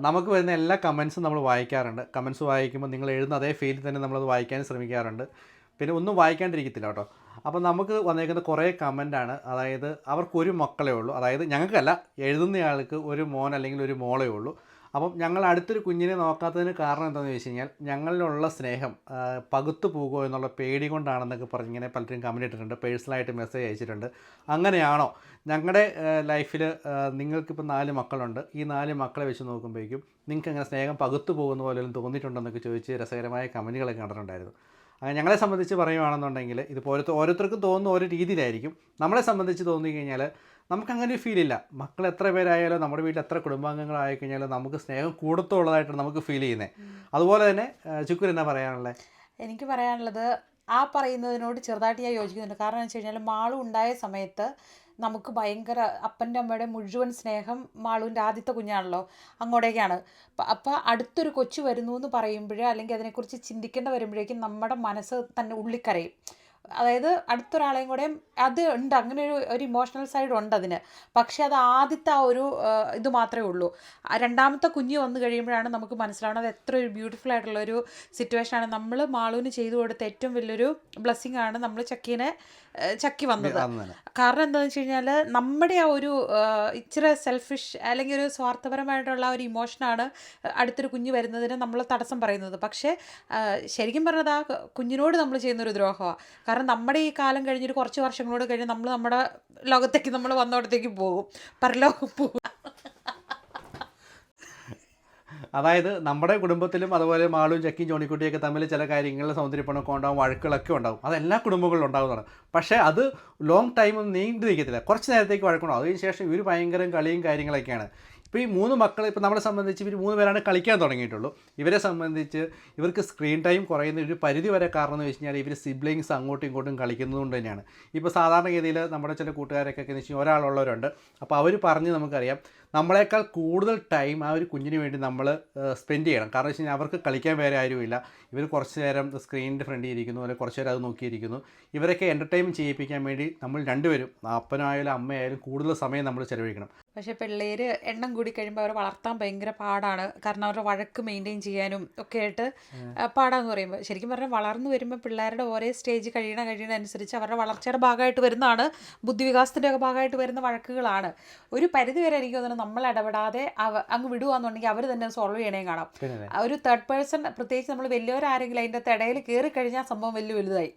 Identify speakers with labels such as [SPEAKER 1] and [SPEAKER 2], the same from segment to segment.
[SPEAKER 1] നമുക്ക് വരുന്ന എല്ലാ കമൻസും നമ്മൾ വായിക്കാറുണ്ട്. കമൻസ് വായിക്കുമ്പോൾ നിങ്ങൾ എഴുതുന്ന അതേ ഫീലിൽ തന്നെ നമ്മളത് വായിക്കാൻ ശ്രമിക്കാറുണ്ട്. പിന്നെ ഒന്നും വായിക്കാണ്ടിരിക്കത്തില്ല കേട്ടോ. അപ്പോൾ നമുക്ക് വന്നേക്കുന്ന കുറേ കമന്റാണ് അതായത് അവർക്കൊരു മക്കളേ ഉള്ളൂ. അതായത് ഞങ്ങൾക്കല്ല എഴുതുന്നയാൾക്ക് ഒരു മോൻ അല്ലെങ്കിൽ ഒരു മോളേ ഉള്ളൂ. അപ്പം ഞങ്ങൾ അടുത്തൊരു കുഞ്ഞിനെ നോക്കാത്തതിന് കാരണം എന്താണെന്ന് ചോദിച്ചു കഴിഞ്ഞാൽ ഞങ്ങളിലുള്ള സ്നേഹം പകുത്തു പോകുമോ എന്നുള്ള പേടി കൊണ്ടാണെന്നൊക്കെ പറഞ്ഞ് ഇങ്ങനെ പലരും കമന്റ് ഇട്ടിട്ടുണ്ട് പേഴ്സണലായിട്ട് മെസ്സേജ് അയച്ചിട്ടുണ്ട്. അങ്ങനെയാണോ ഞങ്ങളുടെ ലൈഫിൽ നിങ്ങൾക്കിപ്പോൾ നാല് മക്കളുണ്ട്. ഈ നാല് മക്കളെ വെച്ച് നോക്കുമ്പോഴേക്കും നിങ്ങൾക്ക് അങ്ങനെ സ്നേഹം പകുത്തു പോകുന്ന പോലെ തോന്നിയിട്ടുണ്ടെന്നൊക്കെ ചോദിച്ച് രസകരമായ കമന്റുകളൊക്കെ കണ്ടിട്ടുണ്ടായിരുന്നു. ഞങ്ങളെ സംബന്ധിച്ച് പറയുകയാണെന്നുണ്ടെങ്കിൽ ഇതുപോലത്തെ ഓരോരുത്തർ ഓരോരുത്തർക്കും തോന്നുന്ന ഓരോ രീതിയിലായിരിക്കും. നമ്മളെ സംബന്ധിച്ച് തോന്നി കഴിഞ്ഞാൽ നമുക്ക് അങ്ങനെ ഒരു ഫീലില്ല മക്കൾ എത്ര പേരായാലും നമ്മുടെ വീട്ടിൽ എത്ര കുടുംബാംഗങ്ങളായി കഴിഞ്ഞാലും നമുക്ക് സ്നേഹം കൂടുതലുള്ളതായിട്ടാണ് നമുക്ക് ഫീൽ ചെയ്യുന്നത് അതുപോലെ തന്നെ ചുക്കുർ എന്നാ പറയാനുള്ളത്
[SPEAKER 2] എനിക്ക് പറയാനുള്ളത് ആ പറയുന്നതിനോട് ചെറുതായിട്ട് ഞാൻ യോജിക്കുന്നുണ്ട്. കാരണം എന്ന് വെച്ച് കഴിഞ്ഞാൽ മാളു ഉണ്ടായ സമയത്ത് നമുക്ക് ഭയങ്കര അപ്പന്റെ അമ്മയുടെ മുഴുവൻ സ്നേഹം മാളുവിന്റെ ആദ്യത്തെ കുഞ്ഞാണല്ലോ അങ്ങോട്ടേക്കാണ്. അപ്പോൾ അടുത്തൊരു കൊച്ചു വരുന്നു എന്ന് പറയുമ്പോഴേ അല്ലെങ്കിൽ അതിനെക്കുറിച്ച് ചിന്തിക്കേണ്ട വരുമ്പോഴേക്കും നമ്മുടെ മനസ്സ് തന്നെ ഉള്ളിക്കരയും. അതായത് അടുത്തൊരാളെയും കൂടെ അത് ഉണ്ട്. അങ്ങനെ ഒരു ഒരു ഇമോഷണൽ സൈഡ് ഉണ്ട് അതിന്. പക്ഷേ അത് ആദ്യത്തെ ആ ഒരു ഇത് മാത്രമേ ഉള്ളൂ. രണ്ടാമത്തെ കുഞ്ഞ് വന്നു കഴിയുമ്പോഴാണ് നമുക്ക് മനസ്സിലാവുന്നത് എത്ര ഒരു ബ്യൂട്ടിഫുൾ ആയിട്ടുള്ള ഒരു സിറ്റുവേഷൻ ആണ്. നമ്മൾ മാളുവിന് ചെയ്തു കൊടുത്ത ഏറ്റവും വലിയൊരു ബ്ലെസ്സിങ് ആണ് നമ്മൾ ചക്കീനെ ചക്കി വന്നത്. കാരണം എന്താണെന്ന് വെച്ച് കഴിഞ്ഞാൽ നമ്മുടെ ആ ഒരു ഇച്ചിരി സെൽഫിഷ് അല്ലെങ്കിൽ ഒരു സ്വാർത്ഥപരമായിട്ടുള്ള ഒരു ഇമോഷനാണ് അടുത്തൊരു കുഞ്ഞ് വരുന്നതിന് നമ്മൾ തടസ്സം പറയുന്നത്. പക്ഷേ ശരിക്കും പറഞ്ഞത് ആ കുഞ്ഞിനോട് നമ്മൾ ചെയ്യുന്നൊരു ദ്രോഹമാണ് കാരണം നമ്മുടെ ഈ കാലം കഴിഞ്ഞിട്ട് കുറച്ച് വർഷങ്ങളോട് കഴിഞ്ഞ് നമ്മൾ നമ്മുടെ ലോകത്തേക്ക് നമ്മൾ വന്നോടത്തേക്ക് പോകും. പരലോകം പോകും.
[SPEAKER 1] അതായത് നമ്മുടെ കുടുംബത്തിലും അതുപോലെ മാളും ചക്കിയും ജോണിക്കുട്ടിയൊക്കെ തമ്മിൽ ചില കാര്യങ്ങളിൽ സൗന്ദര്യപ്പണമൊക്കെ ഉണ്ടാവും വഴക്കുകളൊക്കെ ഉണ്ടാവും. അത് എല്ലാ കുടുംബങ്ങളിലും ഉണ്ടാവുന്നതാണ്. പക്ഷേ അത് ലോങ് ടൈം ഒന്നും നീണ്ടു കുറച്ച് നേരത്തേക്ക് വഴക്കുണ്ടാവും. അതിന് ശേഷം ഇവർ ഭയങ്കര കളിയും കാര്യങ്ങളൊക്കെയാണ്. ഇപ്പോൾ ഈ മൂന്ന് മക്കൾ ഇപ്പോൾ നമ്മളെ സംബന്ധിച്ച് ഇവർ മൂന്ന് പേരാണ് കളിക്കാൻ തുടങ്ങിയിട്ടുള്ളൂ. ഇവരെ സംബന്ധിച്ച് ഇവർക്ക് സ്ക്രീൻ ടൈം കുറയുന്ന ഒരു പരിധി വരെ കാരണം എന്ന് വെച്ച് കഴിഞ്ഞാൽ ഇവർ സിബ്ലിങ്സ് അങ്ങോട്ടും ഇങ്ങോട്ടും കളിക്കുന്നത് കൊണ്ട് തന്നെയാണ്. ഇപ്പോൾ സാധാരണഗതിയിൽ നമ്മുടെ ചില കൂട്ടുകാരൊക്കെ എന്ന് വെച്ച് കഴിഞ്ഞാൽ ഒരാളുള്ളവരുണ്ട്. അപ്പോൾ അവർ പറഞ്ഞ് നമുക്കറിയാം നമ്മളെക്കാൾ കൂടുതൽ ടൈം ആ ഒരു കുഞ്ഞിന് വേണ്ടി നമ്മൾ സ്പെൻഡ് ചെയ്യണം. കാരണം വെച്ച് കഴിഞ്ഞാൽ അവർക്ക് കളിക്കാൻ വേറെ ആരുമില്ല. ഇവർ കുറച്ച് നേരം സ്ക്രീനിന്റെ ഫ്രണ്ടിൽ ഇരിക്കുന്നു അല്ലെങ്കിൽ കുറച്ച് നേരം അത് നോക്കിയിരിക്കുന്നു. ഇവരൊക്കെ എന്റർടൈൻ ചെയ്യിപ്പിക്കാൻ വേണ്ടി നമ്മൾ രണ്ടുപേരും അപ്പനായാലും അമ്മയായാലും കൂടുതൽ സമയം നമ്മൾ ചിലവഴിക്കണം.
[SPEAKER 2] പക്ഷേ പിള്ളേർ എണ്ണം കൂടി കഴിയുമ്പോൾ അവരെ വളർത്താൻ ഭയങ്കര പാടാണ്. കാരണം അവരുടെ വഴക്ക് മെയിന്റെയിൻ ചെയ്യാനും ഒക്കെ ആയിട്ട് പാടാന്ന് പറയുമ്പോൾ ശരിക്കും പറഞ്ഞാൽ വളർന്നു വരുമ്പോൾ പിള്ളേരുടെ ഓരോ സ്റ്റേജ് കഴിയണ കഴിയണ അനുസരിച്ച് അവരുടെ വളർച്ചയുടെ ഭാഗമായിട്ട് വരുന്നതാണ് ബുദ്ധിവികാസത്തിന്റെ ഒക്കെ ഭാഗമായിട്ട് വരുന്ന വഴക്കുകളാണ്. ഒരു പരിധി വരെ എനിക്ക് നമ്മൾ ഇടപെടാതെ അങ്ങ് വിടുകയെന്നുണ്ടെങ്കിൽ അവർ തന്നെ സോൾവ് ചെയ്യണേ കാണാം. ഒരു തേർഡ് പേഴ്സൺ പ്രത്യേകിച്ച് നമ്മൾ വലിയവരാരെങ്കിലും അതിന്റെ ഇടയിൽ കയറി കഴിഞ്ഞാൽ സംഭവം വലിയ വലുതായി.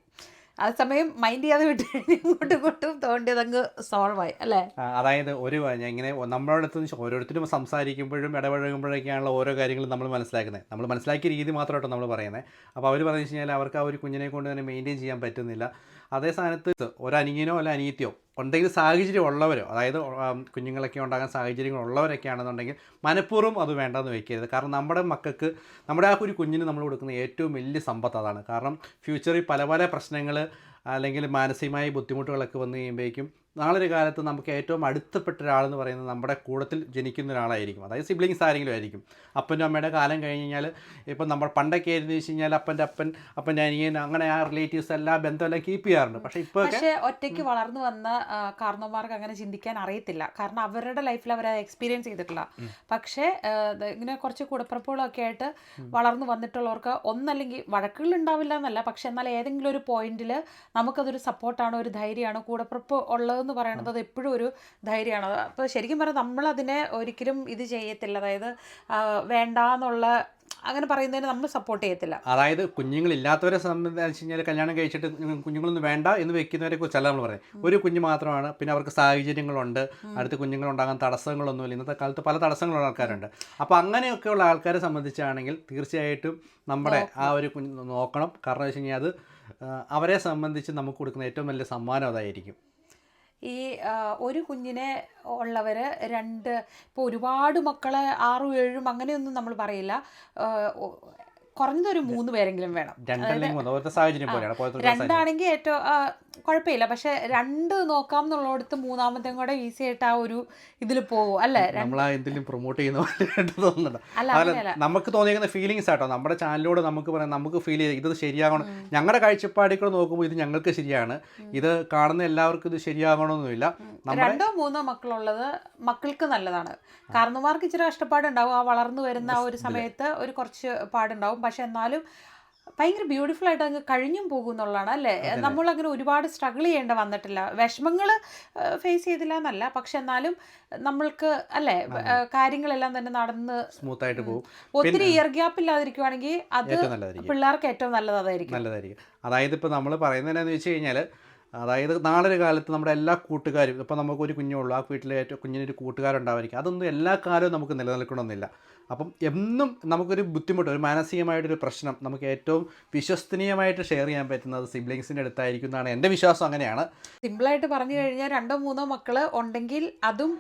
[SPEAKER 2] ആ സമയം മൈൻഡ് ചെയ്യാതെ വിട്ട് ഇങ്ങോട്ടും ഇങ്ങോട്ടും തോണ്ടിയത് അങ്ങ് സോൾവ് ആയി അല്ലേ?
[SPEAKER 1] അതായത് ഒരു ഇങ്ങനെ നമ്മുടെ അടുത്ത് ഓരോരുത്തരും സംസാരിക്കുമ്പോഴും ഇടപഴകുമ്പോഴൊക്കെയാണല്ലോ ഓരോ കാര്യങ്ങളും നമ്മൾ മനസ്സിലാക്കുന്നത്. നമ്മൾ മനസ്സിലാക്കിയ രീതി മാത്രമായിട്ടോ നമ്മൾ പറയുന്നത്. അപ്പോൾ അവർ പറഞ്ഞു വെച്ച് കഴിഞ്ഞാൽ അവർക്ക് ആ ഒരു കുഞ്ഞിനെ കൊണ്ട് തന്നെ മെയിന്റെയിൻ ചെയ്യാൻ പറ്റുന്നില്ല. അതേ സ്ഥാനത്ത് ഒരു അല്ല അനിയത്തിയോ എന്തെങ്കിലും സാഹചര്യം ഉള്ളവരോ അതായത് കുഞ്ഞുങ്ങളൊക്കെ ഉണ്ടാകാൻ സാഹചര്യങ്ങൾ ഉള്ളവരൊക്കെ ആണെന്നുണ്ടെങ്കിൽ മനഃപൂർവം അത് വേണ്ടെന്ന് വെക്കരുത് കാരണം നമ്മുടെ മക്കൾക്ക് നമ്മുടെ ആ ഒരു കുഞ്ഞിന് നമ്മൾ കൊടുക്കുന്ന ഏറ്റവും വലിയ സമ്പത്ത് അതാണ്. കാരണം ഫ്യൂച്ചറിൽ പല പല പ്രശ്നങ്ങൾ അല്ലെങ്കിൽ മാനസികമായ ബുദ്ധിമുട്ടുകളൊക്കെ വന്നു കഴിയുമ്പോഴേക്കും നാളൊരു കാലത്ത് നമുക്ക് ഏറ്റവും അടുത്തപ്പെട്ട ഒരാളെന്ന് പറയുന്നത് നമ്മുടെ കൂടത്തിൽ ജനിക്കുന്ന ഒരാളായിരിക്കും. അതായത് സിബ്ലിങ്സ് ആരെങ്കിലും ആയിരിക്കും. അപ്പനും അമ്മയുടെ കാലം കഴിഞ്ഞ് കഴിഞ്ഞാൽ ഇപ്പം നമ്മൾ പണ്ടൊക്കെ ആയിരുന്നു വെച്ച് കഴിഞ്ഞാൽ അപ്പന്റെ അപ്പൻ അപ്പന്റെ അനിയൻ അങ്ങനെ ആ റിലേറ്റീവ്സ് എല്ലാ ബന്ധമെല്ലാം കീപ്പ് ചെയ്യാറുണ്ട്. പക്ഷേ ഇപ്പോൾ
[SPEAKER 2] പക്ഷേ ഒറ്റയ്ക്ക് വളർന്നു വന്ന കാരണവന്മാർക്ക് അങ്ങനെ ചിന്തിക്കാൻ അറിയത്തില്ല. കാരണം അവരുടെ ലൈഫിൽ അവർ എക്സ്പീരിയൻസ് ചെയ്തിട്ടില്ല. പക്ഷേ ഇങ്ങനെ കുറച്ച് കുടപ്പുറപ്പുകളൊക്കെ ആയിട്ട് വളർന്നു വന്നിട്ടുള്ളവർക്ക് ഒന്നല്ലെങ്കിൽ വഴക്കുകൾ ഉണ്ടാവില്ല എന്നല്ല. പക്ഷെ എന്നാൽ ഏതെങ്കിലും ഒരു പോയിന്റിൽ നമുക്കതൊരു സപ്പോർട്ടാണ് ഒരു ധൈര്യമാണ് കൂടപ്പുറപ്പ് ഉള്ളതെന്ന് പറയുന്നത് അത് എപ്പോഴും ഒരു ധൈര്യമാണ്. അപ്പോൾ ശരിക്കും പറഞ്ഞാൽ നമ്മളതിനെ ഒരിക്കലും ഇത് ചെയ്യത്തില്ല. അതായത് വേണ്ട വേണ്ടാന്നുള്ള അങ്ങനെ പറയുന്നതിന് നമ്മൾ സപ്പോർട്ട് ചെയ്യത്തില്ല.
[SPEAKER 1] അതായത് കുഞ്ഞുങ്ങളില്ലാത്തവരെ സംബന്ധിച്ച് കഴിഞ്ഞാൽ കല്യാണം കഴിച്ചിട്ട് കുഞ്ഞുങ്ങളൊന്നും വേണ്ട എന്ന് വെക്കുന്നവരെ കുറിച്ചല്ല നമ്മൾ പറയുന്നത്. ഒരു കുഞ്ഞ് മാത്രമാണ് പിന്നെ അവർക്ക് സാഹചര്യങ്ങളുണ്ട് അടുത്ത കുഞ്ഞുങ്ങളുണ്ടാകാൻ തടസ്സങ്ങളൊന്നുമില്ല. ഇന്നത്തെ കാലത്ത് പല തടസ്സങ്ങളുള്ള ആൾക്കാരുണ്ട്. അപ്പോൾ അങ്ങനെയൊക്കെയുള്ള ആൾക്കാരെ സംബന്ധിച്ചാണെങ്കിൽ തീർച്ചയായിട്ടും നമ്മുടെ ആ ഒരു കുഞ്ഞ് നോക്കണം. കാരണം വെച്ച് കഴിഞ്ഞാൽ അത് അവരെ സംബന്ധിച്ച് നമുക്ക് കൊടുക്കുന്ന ഏറ്റവും വലിയ സമ്മാനം അതായിരിക്കും.
[SPEAKER 2] ഈ ഒരു കുഞ്ഞിനെ ഉള്ളവർ രണ്ട് ഇപ്പോൾ ഒരുപാട് മക്കളെ ആറും ഏഴും അങ്ങനെയൊന്നും നമ്മൾ പറയില്ല. കുറഞ്ഞതൊരു മൂന്ന് പേരെങ്കിലും വേണം. രണ്ടാണെങ്കിൽ ഏറ്റവും കുഴപ്പമില്ല. പക്ഷെ രണ്ട് നോക്കാം എന്നുള്ളടത്ത് മൂന്നാമത്തെയും കൂടെ ഈസി ആയിട്ട് ആ ഒരു ഇതിൽ പോകും അല്ലേ?
[SPEAKER 1] നമ്മൾ എന്തെങ്കിലും പ്രൊമോട്ട് ചെയ്യുന്ന
[SPEAKER 2] അല്ല
[SPEAKER 1] നമുക്ക് തോന്നിയിരിക്കുന്ന ഫീലിങ്സ് ആട്ടോ. നമ്മുടെ ചാനലിലൂടെ നമുക്ക് പറയാം നമുക്ക് ഫീൽ ചെയ്ത് ഇത് ശരിയാകണം. ഞങ്ങളുടെ കാഴ്ചപ്പാടിക്കൂടെ നോക്കുമ്പോൾ ഇത് ഞങ്ങൾക്ക് ശരിയാണ്. ഇത് കാണുന്ന എല്ലാവർക്കും ഇത് ശരിയാകണമെന്നില്ല
[SPEAKER 2] രണ്ടോ മൂന്നോ മക്കളുള്ളത് മക്കൾക്ക് നല്ലതാണ്. കാരണന്മാർക്ക് ഇച്ചിരി കഷ്ടപ്പാടുണ്ടാവും. ആ വളർന്നു വരുന്ന ആ ഒരു സമയത്ത് ഒരു കുറച്ച് പാടുണ്ടാവും. പക്ഷെ എന്നാലും ഭയങ്കര ബ്യൂട്ടിഫുൾ ആയിട്ട് അങ്ങ് കഴിഞ്ഞും പോകും എന്നുള്ളതാണ് അല്ലേ? നമ്മളങ്ങനെ ഒരുപാട് സ്ട്രഗിൾ ചെയ്യേണ്ട വന്നിട്ടില്ല. വിഷമങ്ങൾ ഫേസ് ചെയ്തില്ല എന്നല്ല. പക്ഷെ എന്നാലും നമ്മൾക്ക് അല്ലേ? കാര്യങ്ങളെല്ലാം തന്നെ നടന്ന്
[SPEAKER 1] സ്മൂത്ത് ആയിട്ട് പോകും.
[SPEAKER 2] ഒത്തിരി ഇയർ ഗ്യാപ്പ് ഇല്ലാതിരിക്കുവാണെങ്കിൽ അത് പിള്ളേർക്ക് ഏറ്റവും നല്ലതായിരിക്കും
[SPEAKER 1] നല്ലതായിരിക്കും. അതായത് ഇപ്പോൾ നമ്മൾ പറയുന്നത് വെച്ച് കഴിഞ്ഞാൽ അതായത് നാളെ ഒരു കാലത്ത് നമ്മുടെ എല്ലാ കൂട്ടുകാരും ഇപ്പോൾ നമുക്കൊരു കുഞ്ഞുള്ളൂ ആ വീട്ടിലെ ഏറ്റവും കുഞ്ഞിനൊരു കൂട്ടുകാരുണ്ടാവായിരിക്കും അതൊന്നും എല്ലാ കാലവും നമുക്ക് നിലനിൽക്കണമെന്നില്ല അപ്പം എന്നും നമുക്കൊരു ബുദ്ധിമുട്ട് ഒരു മാനസികമായിട്ടൊരു പ്രശ്നം നമുക്ക് ഏറ്റവും വിശ്വസനീയമായിട്ട് ഷെയർ ചെയ്യാൻ പറ്റുന്നത് സിബ്ലിങ്സിന്റെ അടുത്തായിരിക്കും എന്നാണ് എന്റെ വിശ്വാസം അങ്ങനെയാണ്
[SPEAKER 2] സിമ്പിളായിട്ട് പറഞ്ഞു കഴിഞ്ഞാൽ രണ്ടോ മൂന്നോ മക്കൾ ഉണ്ടെങ്കിൽ അതും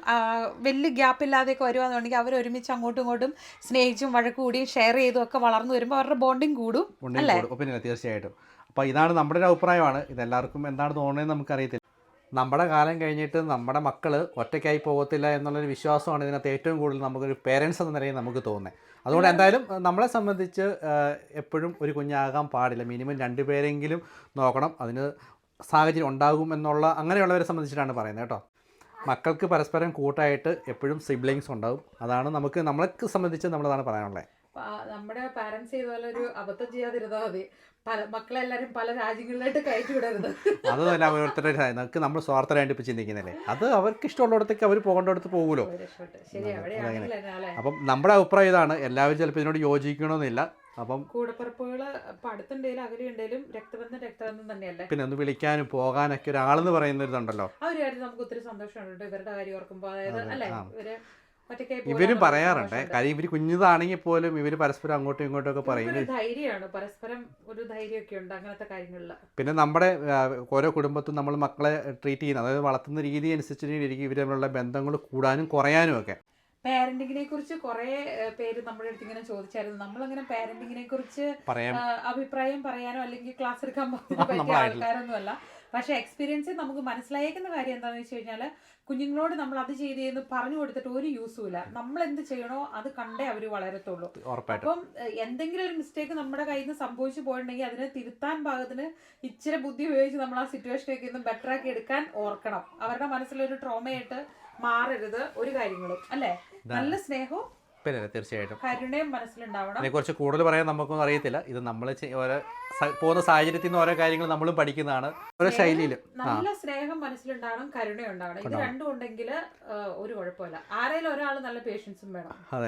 [SPEAKER 2] വലിയ ഗ്യാപ്പ് ഇല്ലാതെയൊക്കെ വരുവാന്നുണ്ടെങ്കിൽ അവർ ഒരുമിച്ച് അങ്ങോട്ടും ഇങ്ങോട്ടും സ്നേഹിച്ചും വഴക്കൂടിയും ഷെയർ ചെയ്തും ഒക്കെ വളർന്നു വരുമ്പോൾ അവരുടെ ബോണ്ടിങ് കൂടും അല്ലേ?
[SPEAKER 1] കൂടും. പിന്നെ തീർച്ചയായിട്ടും അപ്പോൾ ഇതാണ് നമ്മുടെ ഒരു അഭിപ്രായമാണ്. ഇതെല്ലാവർക്കും എന്താണ് തോന്നുന്നതെന്ന് നമുക്കറിയത്തില്ല. നമ്മുടെ കാലം കഴിഞ്ഞിട്ട് നമ്മുടെ മക്കൾ ഒറ്റയ്ക്കായി പോകത്തില്ല എന്നുള്ളൊരു വിശ്വാസമാണ് ഇതിനകത്ത് ഏറ്റവും കൂടുതൽ നമുക്കൊരു പേരൻസ് എന്ന നിലയിൽ നമുക്ക് തോന്നുന്നത്. അതുകൊണ്ട് എന്തായാലും നമ്മളെ സംബന്ധിച്ച് എപ്പോഴും ഒരു കുഞ്ഞാകാൻ പാടില്ല. മിനിമം രണ്ട് പേരെങ്കിലും നോക്കണം. അതിന് സാഹചര്യം ഉണ്ടാകും എന്നുള്ള അങ്ങനെയുള്ളവരെ സംബന്ധിച്ചിട്ടാണ് പറയുന്നത് കേട്ടോ. മക്കൾക്ക് പരസ്പരം കൂട്ടായിട്ട് എപ്പോഴും സിബ്ലിങ്സ് ഉണ്ടാവും. അതാണ് നമുക്ക് നമ്മളെ സംബന്ധിച്ച് നമ്മളതാണ് പറയാനുള്ളത്.
[SPEAKER 2] നമ്മുടെ പാരന്റ്സ് പോലെ ഒരു അബദ്ധം ചെയ്യാതിരുന്നാൽ മതി. പല മക്കളെല്ലാരും പല രാജ്യങ്ങളിലായിട്ട് കയറ്റി വിടരുത്.
[SPEAKER 1] അത് തന്നെ ഓരോരുത്തരുടെ നമുക്ക് നമ്മൾ സ്വാർത്ഥരായിട്ട് ഇപ്പൊ ചിന്തിക്കുന്നില്ലേ അത് അവർക്ക് ഇഷ്ടമുള്ളിടത്തേക്ക് അവർ പോകേണ്ടിടത്ത് പോകുമല്ലോ. അപ്പം നമ്മുടെ അഭിപ്രായം ഇതാണ്. എല്ലാവരും ചിലപ്പോൾ ഇതിനോട് യോജിക്കണമെന്നില്ല. അപ്പം
[SPEAKER 2] കൂടപ്പിറപ്പുകൾ പടുത്തുണ്ടെങ്കിലും അടുത്തുണ്ടെങ്കിലും അകലെയുണ്ടെങ്കിലും രക്തബന്ധം രക്തബന്ധം തന്നെയല്ലേ?
[SPEAKER 1] പിന്നെ ഒന്ന് വിളിക്കാനും പോകാനൊക്കെ ഒരാളെന്ന് പറയുന്ന ഇതുണ്ടല്ലോ
[SPEAKER 2] ആ ഒരു കാര്യം നമുക്ക് ഒത്തിരി സന്തോഷമുണ്ട് ഇവരുടെ കാര്യം ഓർക്കുമ്പോൾ അതായത്
[SPEAKER 1] അതെ,
[SPEAKER 2] അല്ലേ?
[SPEAKER 1] ഇവർ
[SPEAKER 2] ഇവരും
[SPEAKER 1] പറയാറുണ്ട്. കാര്യം ഇവർ കുഞ്ഞതാണെങ്കിൽ പോലും ഇവർ പരസ്പരം അങ്ങോട്ടും ഇങ്ങോട്ടും ഒക്കെ പറയും
[SPEAKER 2] ധൈര്യമാണ്. പരസ്പരം ഒരു ധൈര്യമൊക്കെ ഉണ്ട് അങ്ങനത്തെ കാര്യങ്ങളിൽ.
[SPEAKER 1] പിന്നെ നമ്മുടെ ഓരോ കുടുംബത്തും നമ്മൾ മക്കളെ ട്രീറ്റ് ചെയ്യുന്ന അതായത് വളർത്തുന്ന രീതി അനുസരിച്ചിരിക്കും ഇവർ തമ്മിലുള്ള ബന്ധങ്ങൾ കൂടാനും കുറയാനും ഒക്കെ.
[SPEAKER 2] പാരന്റിങ്ങിനെ കുറിച്ച് കുറെ പേര് നമ്മുടെ അടുത്ത് ഇങ്ങനെ ചോദിച്ചായിരുന്നു. നമ്മളങ്ങനെ പാരന്റിങ്ങിനെ കുറിച്ച് അഭിപ്രായം പറയാനോ അല്ലെങ്കിൽ ക്ലാസ് എടുക്കാൻ പറ്റിയ. ആൾക്കാരൊന്നുമല്ല. പക്ഷെ എക്സ്പീരിയൻസ് നമുക്ക് മനസ്സിലായേക്കുന്ന കാര്യം എന്താണെന്ന് വെച്ച് കഴിഞ്ഞാൽ കുഞ്ഞുങ്ങളോട് നമ്മൾ അത് ചെയ്തെന്ന് പറഞ്ഞു കൊടുത്തിട്ട് ഒരു യൂസും ഇല്ല. നമ്മൾ എന്ത് ചെയ്യണോ അത് കണ്ടേ അവർ വളരത്തുള്ളൂ. അപ്പം എന്തെങ്കിലും ഒരു മിസ്റ്റേക്ക് നമ്മുടെ കയ്യിൽ നിന്ന് സംഭവിച്ചു പോയിട്ടുണ്ടെങ്കിൽ അതിനെ തിരുത്താൻ ഭാഗത്തിന് ഇച്ചിരി ബുദ്ധി ഉപയോഗിച്ച് നമ്മൾ ആ സിറ്റുവേഷനൊക്കെ ഒന്ന് ബെറ്റർ ആക്കി എടുക്കാൻ ഓർക്കണം. അവരുടെ മനസ്സിലൊരു ട്രോമയായിട്ട് മാറരുത് ഒരു കാര്യങ്ങളും. അല്ലേ? നല്ല സ്നേഹവും
[SPEAKER 1] പിന്നെ തീർച്ചയായിട്ടും.
[SPEAKER 2] കരുണയും മനസ്സിലുണ്ടാവണം.
[SPEAKER 1] ഇതിനെക്കുറിച്ച് കൂടുതൽ പറയാൻ നമുക്കൊന്നും അറിയത്തില്ല. ഇത് നമ്മൾ ഓരോ പോകുന്ന സാഹചര്യത്തിൽ നിന്ന് ഓരോ കാര്യങ്ങൾ നമ്മളും പഠിക്കുന്നതാണ്. ഓരോ ശൈലിയിൽ
[SPEAKER 2] നല്ല സ്നേഹം മനസ്സിലുണ്ടാവണം കരുണയുണ്ടാവണം. ഇത്. രണ്ടും ഉണ്ടെങ്കിൽ ഒരു കുഴപ്പമില്ല. ആരെങ്കിലും ഒരാൾ നല്ല പേഷ്യൻസും വേണം.
[SPEAKER 1] അത്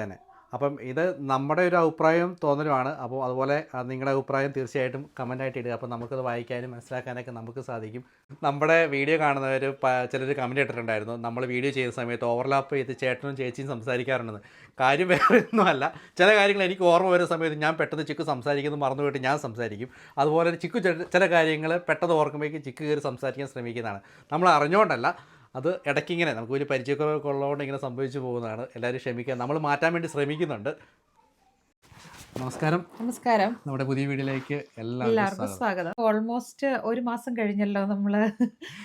[SPEAKER 1] അപ്പം ഇത് നമ്മുടെ ഒരു അഭിപ്രായം തോന്നലുമാണ്. അപ്പോൾ അതുപോലെ നിങ്ങളുടെ അഭിപ്രായം തീർച്ചയായിട്ടും കമന്റായിട്ട് ഇടുക. അപ്പോൾ നമുക്കത് വായിക്കാനും മനസ്സിലാക്കാനൊക്കെ നമുക്ക് സാധിക്കും. നമ്മുടെ വീഡിയോ കാണുന്നവർ ചിലർ കമന്റ് ഇട്ടിട്ടുണ്ടായിരുന്നു. നമ്മൾ വീഡിയോ ചെയ്യുന്ന സമയത്ത് ഓവർലാപ്പ് ചെയ്ത് ചേട്ടനും ചേച്ചിയും സംസാരിക്കാറുണ്ടെന്ന്. കാര്യം വേറെ ഒന്നുമല്ല ചില കാര്യങ്ങൾ എനിക്ക് ഓർമ്മ വരുന്ന സമയത്ത് ഞാൻ പെട്ടെന്ന് ചിക്കു സംസാരിക്കുന്നത് മറന്നുപോയിട്ട് ഞാൻ സംസാരിക്കും. അതുപോലെ ചിക്കു ചില കാര്യങ്ങൾ പെട്ടെന്ന് ഓർക്കുമ്പോഴേക്കും ചിക്കു കയറി സംസാരിക്കാൻ ശ്രമിക്കുന്നതാണ്. നമ്മൾ അറിഞ്ഞുകൊണ്ടല്ല അത് ഇടയ്ക്കിങ്ങനെ നമുക്ക് വലിയ പരിചയക്കുറവൊക്കെ ഉള്ളതുകൊണ്ട് ഇങ്ങനെ സംഭവിച്ചു പോകുന്നതാണ്. എല്ലാവരും ക്ഷമിക്കുക നമ്മൾ മാറ്റാൻ വേണ്ടി ശ്രമിക്കുന്നുണ്ട്. നമസ്കാരം.
[SPEAKER 2] നമസ്കാരം.
[SPEAKER 1] നമ്മുടെ പുതിയ വീഡിയോയിലേക്ക് എല്ലാവർക്കും സ്വാഗതം.
[SPEAKER 2] ഓൾമോസ്റ്റ് ഒരു മാസം കഴിഞ്ഞല്ലോ നമ്മൾ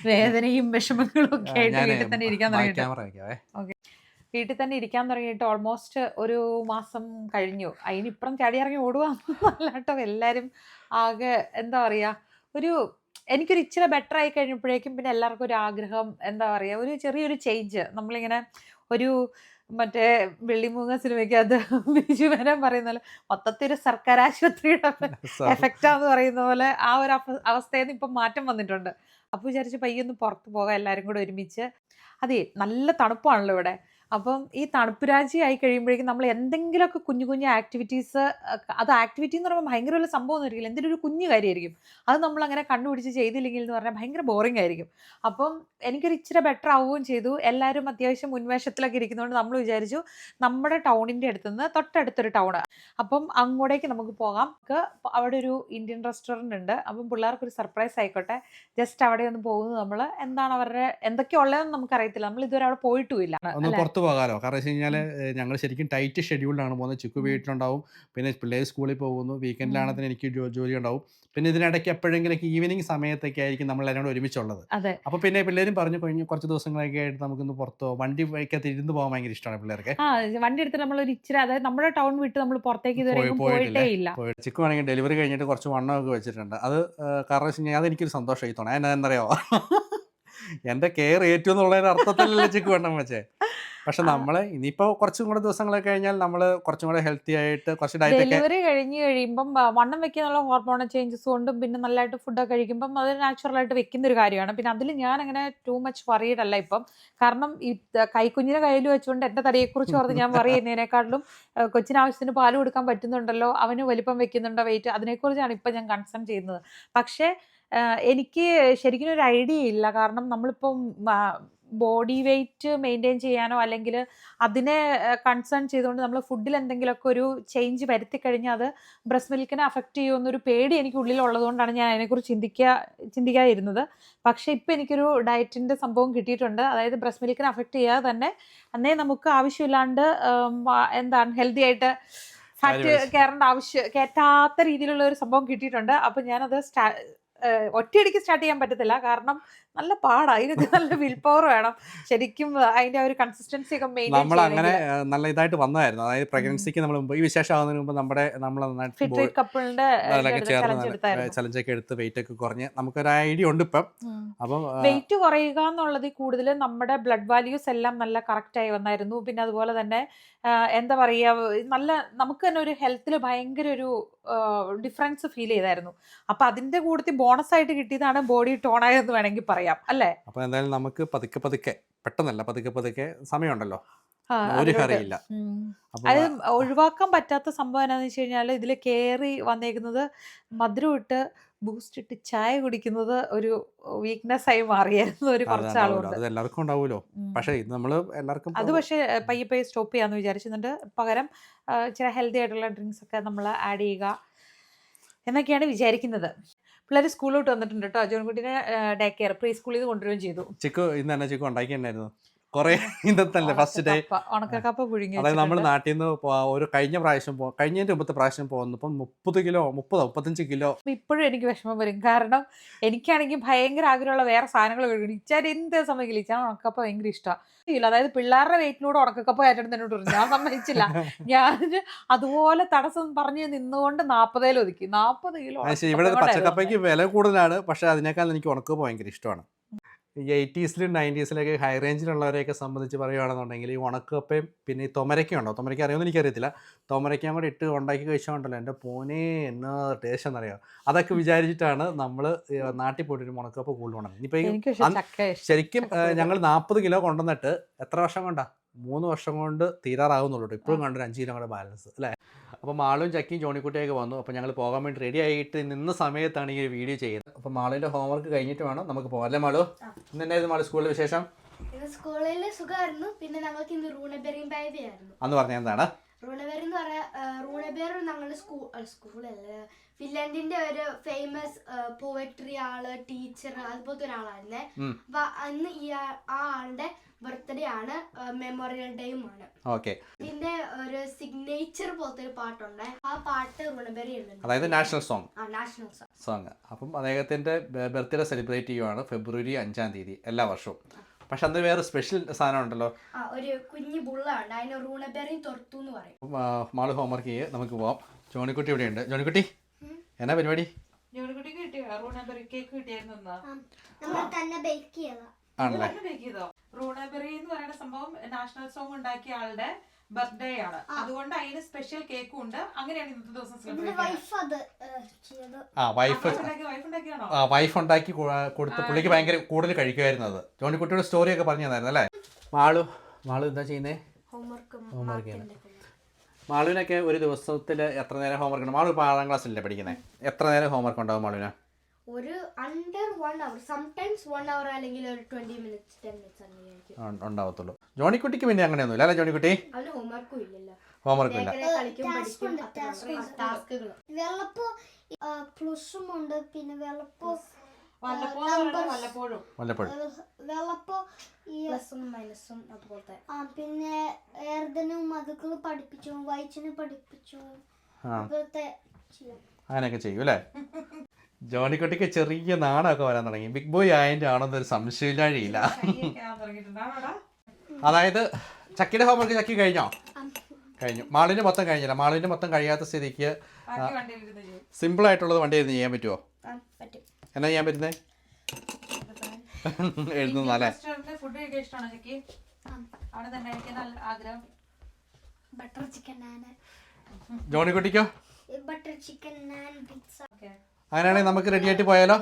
[SPEAKER 2] വേദനയും വിഷമങ്ങളും ഒക്കെ ആയിട്ട് വീട്ടിൽ തന്നെ ഇരിക്കാൻ തുടങ്ങിയിട്ട്. വീട്ടിൽ തന്നെ ഇരിക്കാൻ തുടങ്ങിയിട്ട് ഓൾമോസ്റ്റ് ഒരു മാസം കഴിഞ്ഞു. അതിനിപ്പുറം ചാടി ഇറങ്ങി ഓടുക അല്ലാട്ടോ എല്ലാവരും ആകെ എന്താ പറയുക ഒരു എനിക്കൊരു ഇച്ചിരി ബെറ്റർ ആയി കഴിഞ്ഞപ്പോഴേക്കും പിന്നെ എല്ലാവർക്കും ഒരു ആഗ്രഹം എന്താ പറയുക ഒരു ചെറിയൊരു ചേഞ്ച് നമ്മളിങ്ങനെ ഒരു മറ്റേ വെള്ളിമൂങ്ങ സിനിമയ്ക്കകത്ത് ബിജു മേനോൻ പറയുന്ന പോലെ മൊത്തത്തിൽ ഒരു സർക്കാർ ആശുപത്രിയുടെ എഫക്റ്റാന്ന് പറയുന്ന പോലെ ആ ഒരു അവ- അവസ്ഥയിൽ നിന്ന് ഇപ്പം മാറ്റം വന്നിട്ടുണ്ട്. അപ്പോൾ വിചാരിച്ച് പയ്യൊന്ന് പുറത്ത് പോകാം എല്ലാവരും കൂടെ ഒരുമിച്ച്. അതെ നല്ല തണുപ്പാണല്ലോ ഇവിടെ. അപ്പം ഈ തണുപ്പ് രാജ്യമായി കഴിയുമ്പോഴേക്കും നമ്മൾ എന്തെങ്കിലുമൊക്കെ കുഞ്ഞു കുഞ്ഞു ആക്ടിവിറ്റീസ് അത് ആക്ടിവിറ്റി എന്ന് പറയുമ്പോൾ ഭയങ്കര വലിയ സംഭവം ഒന്നും എന്തെങ്കിലും ഒരു കുഞ്ഞു കാര്യമായിരിക്കും. അത് നമ്മൾ അങ്ങനെ കണ്ടുപിടിച്ച് ചെയ്തില്ലെങ്കിൽ എന്ന് പറഞ്ഞാൽ ഭയങ്കര ബോറിംഗ് ആയിരിക്കും. അപ്പം എനിക്കൊരു ഇച്ചിരി ബെറ്റർ ആവുകയും ചെയ്തു. എല്ലാവരും അത്യാവശ്യം മുൻവേഷത്തിലൊക്കെ ഇരിക്കുന്നതുകൊണ്ട് നമ്മൾ വിചാരിച്ചു നമ്മുടെ ടൗണിന്റെ അടുത്തുനിന്ന് തൊട്ടടുത്തൊരു ടൗൺ അപ്പം അങ്ങോട്ടേക്ക് നമുക്ക് പോകാം. നമുക്ക് അവിടെ ഒരു ഇന്ത്യൻ റെസ്റ്റോറന്റ് ഉണ്ട്. അപ്പം പിള്ളേർക്ക് ഒരു സർപ്രൈസ് ആയിക്കോട്ടെ. ജസ്റ്റ് അവിടെ ഒന്ന് പോകുന്നത് നമ്മൾ എന്താണ് അവരുടെ എന്തൊക്കെയുള്ളതെന്ന് നമുക്കറിയത്തില്ല. നമ്മൾ ഇതുവരെ അവിടെ പോയിട്ടുമില്ല?
[SPEAKER 1] പുറത്ത് പോകാലോ. കാരണം വെച്ച് കഴിഞ്ഞാൽ ഞങ്ങൾ ശരിക്കും ടൈറ്റ് ഷെഡ്യൂളിലാണ് പോകുന്നത്. ചിക്കു വീട്ടിലുണ്ടാവും. പിന്നെ പിള്ളേർ സ്കൂളിൽ പോകുന്നു. വീക്കെൻഡിലാണെങ്കിൽ എനിക്ക് ജോ- ജോലി ഉണ്ടാവും പിന്നെ ഇതിനിടയ്ക്ക് എപ്പോഴെങ്കിലും ഈവനിങ് സമയത്തൊക്കെ ആയിരിക്കും നമ്മൾ എല്ലാവരും ഒരുമിച്ചുള്ളത് അപ്പൊ പിന്നെ പിള്ളേരും പറഞ്ഞു കഴിഞ്ഞ് കുറച്ച് ദിവസങ്ങളൊക്കെ ആയിട്ട് നമുക്കൊന്ന് പുറത്തോ വണ്ടി വഴിക്കകത്ത് ഇരുന്ന് പോകാൻ ഭയങ്കര ഇഷ്ടമാണ് പിള്ളേർക്ക്.
[SPEAKER 2] വണ്ടി എടുത്ത് നമ്മൾ ഒരു ഇച്ചിരി അതായത് നമ്മുടെ ടൗൺ വിട്ട് നമ്മൾ പുറത്തേക്ക് ഇതുവരെ
[SPEAKER 1] പോയി-
[SPEAKER 2] പോയിട്ടേ ഇല്ല
[SPEAKER 1] ചിക്കു ആണെങ്കിൽ ഡെലിവറി കഴിഞ്ഞിട്ട് കുറച്ച് വണ്ണമൊക്കെ വെച്ചിട്ടുണ്ട്. അത് കാരണം വെച്ച് കഴിഞ്ഞാൽ അതെനിക്കൊരു സന്തോഷമായി തോന്നാം. എന്നാ എന്നറിയാമോ എന്റെ കെയർ ഏറ്റവും എന്നുള്ളതിന് അർത്ഥത്തിലല്ലേ ചിക്കു വേണം വെച്ചേ? പക്ഷെ നമ്മൾ ഇനിയിപ്പോ കുറച്ചും കൂടെ ദിവസങ്ങളൊക്കെ കഴിഞ്ഞാൽ നമ്മൾ കുറച്ചും കൂടെ ഹെൽത്തി ആയിട്ട് കുറച്ച് ഡയറ്റ് കഴിഞ്ഞു
[SPEAKER 2] ഡെലിവറി കഴിഞ്ഞ് കഴിയുമ്പം ആ, വണ്ണം വെക്കാനുള്ള ഹോർമോൺ ചേഞ്ചസ് കൊണ്ടും പിന്നെ നല്ലതായിട്ട് ഫുഡൊക്കെ കഴിക്കുമ്പം അത് നാച്ചുറൽ ആയിട്ട് വെക്കുന്ന ഒരു കാര്യമാണ്. പിന്നെ അതിൽ ഞാൻ അങ്ങനെ ടു മച്ച് വറിയഡ് അല്ല ഇപ്പം. കാരണം ഈ ത- കൈക്കുഞ്ഞിനെ കയ്യിൽ വെച്ചുകൊണ്ട് എന്റെ തടിയെക്കുറിച്ച് ഓർത്ത് ഞാൻ പറയുന്നതിനേക്കാളും ആ, കൊച്ചിന് ആവശ്യത്തിന് പാൽ കൊടുക്കാൻ പറ്റുന്നുണ്ടല്ലോ അവന് വലിപ്പം വെക്കുന്നുണ്ടോ വെയിറ്റ് അതിനെക്കുറിച്ചാണ് ഇപ്പം ഞാൻ കൺസേൺ ചെയ്യുന്നത്. പക്ഷേ ആ, എനിക്ക് ശരിക്കും ഒരു ഐഡിയ ഇല്ല. കാരണം നമ്മളിപ്പം ബോഡി വെയിറ്റ് മെയിന്റെയിൻ ചെയ്യാനോ അല്ലെങ്കിൽ അതിനെ കൺസേൺ ചെയ്തുകൊണ്ട് നമ്മൾ ഫുഡിൽ എന്തെങ്കിലുമൊക്കെ ഒരു ചേഞ്ച് വരുത്തി കഴിഞ്ഞാൽ അത് ബ്രസ്റ്റ് മിൽക്കിനെ അഫക്റ്റ് ചെയ്യുമെന്നൊരു പേടി എനിക്ക് ഉള്ളിലുള്ളതുകൊണ്ടാണ് ഞാൻ അതിനെക്കുറിച്ച് ചിന്തിക്കുക ചിന്തിക്കാതിരുന്നത്. പക്ഷേ ഇപ്പം എനിക്കൊരു ഡയറ്റിന്റെ സംഭവം കിട്ടിയിട്ടുണ്ട്. അതായത് ബ്രസ്റ്റ് മിൽക്കിനെ അഫക്റ്റ് ചെയ്യാതെ തന്നെ അന്നേ നമുക്ക് ആവശ്യമില്ലാണ്ട് എന്താണ് ഹെൽത്തി ആയിട്ട് ഫാറ്റ്. കയറേണ്ട ആവശ്യം കയറ്റാത്ത രീതിയിലുള്ള ഒരു സംഭവം കിട്ടിയിട്ടുണ്ട്. അപ്പം ഞാനത് സ്റ്റാ ഒറ്റയടിക്ക് സ്റ്റാർട്ട് ചെയ്യാൻ പറ്റത്തില്ല. കാരണം നല്ല പാടാ. അതിനൊക്കെ നല്ല വിൽ പവർ വേണം. ശരിക്കും അതിന്റെ ഒരു കൺസിസ്റ്റൻസി ഒക്കെ
[SPEAKER 1] നമ്മൾ അങ്ങനെ നല്ല ഇതായിട്ട് വന്നതായിരുന്നു. അതായത് പ്രഗ്നൻസിക്ക് നമ്മൾ മുമ്പ് ഈ വിശേഷമാകുന്നതിന് മുമ്പ് നമ്മുടെ നമ്മൾ
[SPEAKER 2] കപ്പിളിന്റെ ചലഞ്ച്
[SPEAKER 1] ചലഞ്ചൊക്കെ എടുത്ത് വെയിറ്റ് ഒക്കെ കുറഞ്ഞ് നമുക്കൊരു ഐഡിയ ഉണ്ട് ഇപ്പം. അപ്പം
[SPEAKER 2] വെയിറ്റ് കുറയുക എന്നുള്ളത് കൂടുതൽ നമ്മുടെ ബ്ലഡ് വാല്യൂസ് എല്ലാം നല്ല കറക്റ്റ് ആയി വന്നായിരുന്നു. പിന്നെ അതുപോലെ തന്നെ എന്താ പറയുക നല്ല നമുക്ക് തന്നെ ഒരു ഹെൽത്തിൽ ഭയങ്കര ഒരു ഡിഫറൻസ് ഫീൽ ചെയ്തായിരുന്നു. അപ്പൊ അതിന്റെ കൂടുതൽ ബോണസ് ആയിട്ട് കിട്ടിയതാണ് ബോഡി ടോൺ ആയതെന്ന് വേണമെങ്കിൽ പറയാം. അല്ലേ?
[SPEAKER 1] അപ്പൊ എന്തായാലും നമുക്ക് പതുക്കെ പതുക്കെ പെട്ടെന്നല്ല പതുക്കെ പതുക്കെ സമയമുണ്ടല്ലോ. ഒരു
[SPEAKER 2] അത് ഒഴിവാക്കാൻ പറ്റാത്ത സംഭവം എന്താണെന്ന് വെച്ച് കഴിഞ്ഞാൽ ഇതിൽ കയറി വന്നേക്കുന്നത് മധുരം ഇട്ട് ബൂസ്റ്റ് ഇട്ട് ചായ കുടിക്കുന്നത് ഒരു വീക്ക്നെസ് ആയി മാറിയായിരുന്നു ഒരു കുറച്ച്
[SPEAKER 1] അത് എല്ലാവർക്കും ഉണ്ടാവുമല്ലോ. പക്ഷേ ഇത് നമ്മൾ എല്ലാവർക്കും
[SPEAKER 2] അത് പക്ഷേ പയ്യെ പയ്യെ സ്റ്റോപ്പ് ചെയ്യാന്ന് വിചാരിച്ചിട്ടുണ്ട്. പകരം ചില ഹെൽത്തി ആയിട്ടുള്ള ഡ്രിങ്ക്സ് ഒക്കെ നമ്മൾ ആഡ് ചെയ്യുക എന്നൊക്കെയാണ് വിചാരിക്കുന്നത്. പിള്ളേർ സ്കൂളിലോട്ട് വന്നിട്ടുണ്ട് കേട്ടോ. ജോൺകുട്ടിനെ ഡേ കെയർ പ്രീ സ്കൂളിൽ നിന്ന് കൊണ്ടുവരികയും ചെയ്തു.
[SPEAKER 1] ചിക്കു ഇന്ന് തന്നെ ചിക്കു ഉണ്ടാക്കിയിട്ടുണ്ടായിരുന്നു കുറേ ഇന്നത്തല്ലേ ഫസ്റ്റ് ഡേ
[SPEAKER 2] ഉണക്കക്കപ്പ പുഴുങ്ങി
[SPEAKER 1] അതായത് നമ്മൾ നാട്ടിൽ നിന്ന് ഒരു കഴിഞ്ഞ പ്രാവശ്യം പോ കഴിഞ്ഞതിന്റെ മുമ്പത്തെ പ്രാവശ്യം പോകുന്നപ്പം മുപ്പത് കിലോ മുപ്പത് മുപ്പത്തഞ്ച് കിലോ.
[SPEAKER 2] ഇപ്പോഴും എനിക്ക് വിഷമം വരും. കാരണം എനിക്കാണെങ്കിൽ ഭയങ്കര ആഗ്രഹമുള്ള വേറെ സാധനങ്ങൾ ഇച്ചാൻ എന്ത് സമയത്തില്ല ഇച്ചാൻ ഉണക്കപ്പ ഭയങ്കര ഇഷ്ടമാണ് അതായത് പിള്ളേരുടെ വെയിറ്റിനോട് ഉണക്കക്കപ്പ ഏറ്റവും തന്നെ പറഞ്ഞു. ഞാൻ സമ്മതിച്ചില്ല. ഞാൻ അതുപോലെ തടസ്സം പറഞ്ഞ് നിന്നുകൊണ്ട് നാൽപ്പതേലും ഒതുക്കി. നാൽപ്പത് കിലോ
[SPEAKER 1] ഇവിടെ പച്ചക്കപ്പയ്ക്ക് വില കൂടുതലാണ്. പക്ഷെ അതിനേക്കാൾ എനിക്ക് ഉണക്കപ്പ് ഭയങ്കര ഇഷ്ടമാണ്. ഈ എയ്റ്റീസിലും നയന്റീസിലൊക്കെ ഹൈ റേഞ്ചിലുള്ളവരെയൊക്കെ സംബന്ധിച്ച് പറയുകയാണെന്നുണ്ടെങ്കിൽ ഈ ഉണക്കപ്പയും പിന്നെ ഈ തൊമരയ്ക്ക ഉണ്ടോ തൊമരയ്ക്ക അറിയുമെന്ന് എനിക്കറിയത്തില്ല. തൊമരയ്ക്കാൻ കൂടെ ഇട്ട് ഉണ്ടാക്കി കഴിച്ചോണ്ടല്ലോ? എന്റെ പോനെ എന്നാ ടേസ്റ്റ് എന്നറിയാം? അതൊക്കെ വിചാരിച്ചിട്ടാണ് നമ്മൾ നാട്ടിൽ പോയിട്ട് ഒരു ഉണക്കപ്പ് കൂടുതൽ ഉണ്ടാകുന്നത് ഇനിയിപ്പോൾ ശരിക്കും ഞങ്ങൾ നാൽപ്പത് കിലോ കൊണ്ടുവന്നിട്ട് എത്ര വർഷം കൊണ്ടാ? മൂന്ന് വർഷം കൊണ്ട് തീരാറാകുന്നുള്ളൂ ഇപ്പോഴും കണ്ടൊരു അഞ്ച് കിലോ കൂടെ ബാലൻസ് അല്ലേ? അപ്പോൾ മാളും ചക്കിയും ജോണിക്കുട്ടിയൊക്കെ വന്നു. അപ്പോൾ ഞങ്ങൾ പോകാൻ വേണ്ടി റെഡി ആയിട്ട് നിന്ന സമയത്താണ് ഈ വീഡിയോ ചെയ്യുന്നത്. അപ്പോൾ മാളുവിന്റെ ഹോംവർക്ക് കഴിഞ്ഞിട്ട് വേണം നമുക്ക് പോകാം അല്ലേ മാളു? ഇന്ന് എന്നായിരുന്നു മാളു സ്കൂളിലെ വിശേഷം?
[SPEAKER 3] സ്കൂളിൽ സുഖമായിരുന്നു. പിന്നെ ഞങ്ങൾക്ക് ഇന്ന് റൂണബെറിയും ബൈബി ആയിരുന്നു
[SPEAKER 1] അന്ന് പറഞ്ഞ എന്താണ്?
[SPEAKER 3] റൂണബെറി എന്ന് പറയാ റൂണബെർ ഞങ്ങളുടെ സ്കൂൾ സ്കൂളല്ല. ഫിൻലാൻഡിന്റെ ഒരു ഫേമസ് പോയട്രി ആൾ ടീച്ചർ അതുപോലത്തെ ഒരാളായിരുന്നേ. അപ്പൊ അന്ന് ഈ ആ ആളുടെ ബർത്ത്ഡേ ആണ് മെമ്മോറിയൽ ഡേയും ആണ്.
[SPEAKER 1] ഓക്കെ
[SPEAKER 3] ഇതിന്റെ ഒരു സിഗ്നേച്ചർ പോലത്തെ ഒരു പാട്ടുണ്ട്. ആ പാട്ട് റൂണബെറി
[SPEAKER 1] അതായത് നാഷണൽ സോങ്
[SPEAKER 3] ആ നാഷണൽ സോങ്
[SPEAKER 1] സോങ് അപ്പം അദ്ദേഹത്തിന്റെ ബർത്ത്ഡേ സെലിബ്രേറ്റ് ചെയ്യുവാണ് ഫെബ്രുവരി അഞ്ചാം തീയതി എല്ലാ വർഷവും. പക്ഷെ അന്ന് വേറെ സ്പെഷ്യൽ സാധനം ഉണ്ടല്ലോ.
[SPEAKER 3] ആ ഒരു കുഞ്ഞു ബുള്ളുണ്ട് അതിന് റൂണബെറി തുറത്തു എന്ന് പറയും.
[SPEAKER 1] അപ്പം, മാൾ മാൾ ഹോംവർക്ക് ചെയ്യ്. നമുക്ക് പോവാം. ജോണിക്കുട്ടി ഇവിടെ ഉണ്ട് ജോണിക്കുട്ടി എന്നാ പരിപാടി?
[SPEAKER 2] ജോണിക്കുട്ടി കിട്ടിയോ? റൂണബെറി കേക്ക് കിട്ടിയായിരുന്നു
[SPEAKER 3] നമ്മൾ തന്നെ ബേക്ക് ചെയ്യണം
[SPEAKER 1] ആണല്ലേ?
[SPEAKER 2] റൂണബെറി എന്ന് പറയുന്ന സംഭവം നാഷണൽ സോങ് ഉണ്ടാക്കിയ ആളുടെ ബർത്ത്ഡേ ആണ്. അതുകൊണ്ട് അതിന് സ്പെഷ്യൽ കേക്കും ഉണ്ട്. അങ്ങനെയാണ് ഇന്നത്തെ ദിവസം സെലിബ്രേറ്റ്
[SPEAKER 3] വൈഫ് അത് ചെയ്ത്
[SPEAKER 1] ആ വൈഫ്
[SPEAKER 2] വൈഫ് ഉണ്ടാക്കിയാണോ?
[SPEAKER 1] ആ വൈഫ് ഉണ്ടാക്കി കൊടുത്ത് പുള്ളിക്ക് ഭയങ്കര കൂടുതൽ കഴിക്കുമായിരുന്നു അത്. ജോണിക്കുട്ടിയുടെ സ്റ്റോറി ഒക്കെ പറഞ്ഞു തന്നായിരുന്നു അല്ലേ? മാളു മാളു എന്താ ചെയ്യുന്നേ?
[SPEAKER 3] ഹോംവർക്ക്
[SPEAKER 1] ഹോംവർക്ക് മാളുവിനൊക്കെ ഒരു ദിവസത്തിൽ എത്ര നേരം ഹോംവർക്ക് ഉണ്ട്? മാളു ഇപ്പോൾ ആറാം ക്ലാസ്സിലല്ലേ പഠിക്കുന്നത് എത്ര നേരം ഹോംവർക്ക് ഉണ്ടാവും മാളുവിന്?
[SPEAKER 3] ഒരു under one hour sometimes one hour അല്ലെങ്കിൽ ഒരു ട്വന്റി മിനിറ്റ്സ് ടെൻ മിനിറ്റ്സ്
[SPEAKER 1] അങ്ങനെയായിരിക്കും ഉണ്ടാവത്തുള്ളൂ. ജോണിക്കുട്ടിക്ക് പിന്നെ അങ്ങനെയൊന്നുമില്ല അല്ലേ ജോണിക്കുട്ടി?
[SPEAKER 3] അവന് ഹോംവർക്കും ഇല്ലല്ലോ.
[SPEAKER 1] ഹോംവർക്ക് ഇല്ല.
[SPEAKER 4] വെള്ളപ്പോ പ്ലസും ഉണ്ട് പിന്നെ വെള്ളപ്പോ
[SPEAKER 2] വല്ലപ്പോഴും.
[SPEAKER 1] വല്ലപ്പോഴും.
[SPEAKER 3] വെള്ളപ്പോ ഈ
[SPEAKER 4] പ്ലസും മൈനസും അതുപോലത്തെ.
[SPEAKER 3] ആ പിന്നെ ഏർദനും മതകൾ പഠിപ്പിച്ചു വായിച്ചിനെ പഠിപ്പിച്ചു
[SPEAKER 1] ആ.
[SPEAKER 3] അതുപോലത്തെ ചെയ്യും.
[SPEAKER 1] അങ്ങനെയൊക്കെ ചെയ്യും അല്ലേ? ജോണിക്കുട്ടിക്ക് ചെറിയ നാണമൊക്കെ വരാൻ തുടങ്ങി. ബിഗ് ബോയ് ആയതിന്റെ ആണെന്നൊരു സംശയമില്ലാഴിയില്ല അതായത് ചക്കിയുടെ ഹോംവർക്ക് ചക്കി കഴിഞ്ഞോ? കഴിഞ്ഞു. മാളിന് മൊത്തം കഴിഞ്ഞില്ല. മാളിന് മൊത്തം കഴിയാത്ത സ്ഥിതിക്ക് സിമ്പിൾ ആയിട്ടുള്ളത് വണ്ടി ഇരുന്ന് ചെയ്യാൻ പറ്റുമോ
[SPEAKER 4] ആ പറ്റും
[SPEAKER 1] എന്നാ ചെയ്യാൻ പറ്റുന്നേ? എഴുതുന്നല്ലേ
[SPEAKER 2] ഫുഡ് കഴിക്കാൻ ഇഷ്ടമാണോ ചക്കി അവിടെ തന്നെ കഴിക്കാൻ ആഗ്രഹം
[SPEAKER 3] butter chicken naan
[SPEAKER 1] ജോണിക്കുട്ടിക്കോ?
[SPEAKER 3] Butter chicken naan pizza.
[SPEAKER 1] അങ്ങനെയാണെങ്കിൽ നമുക്ക് റെഡി ആയിട്ട് പോയാലോ?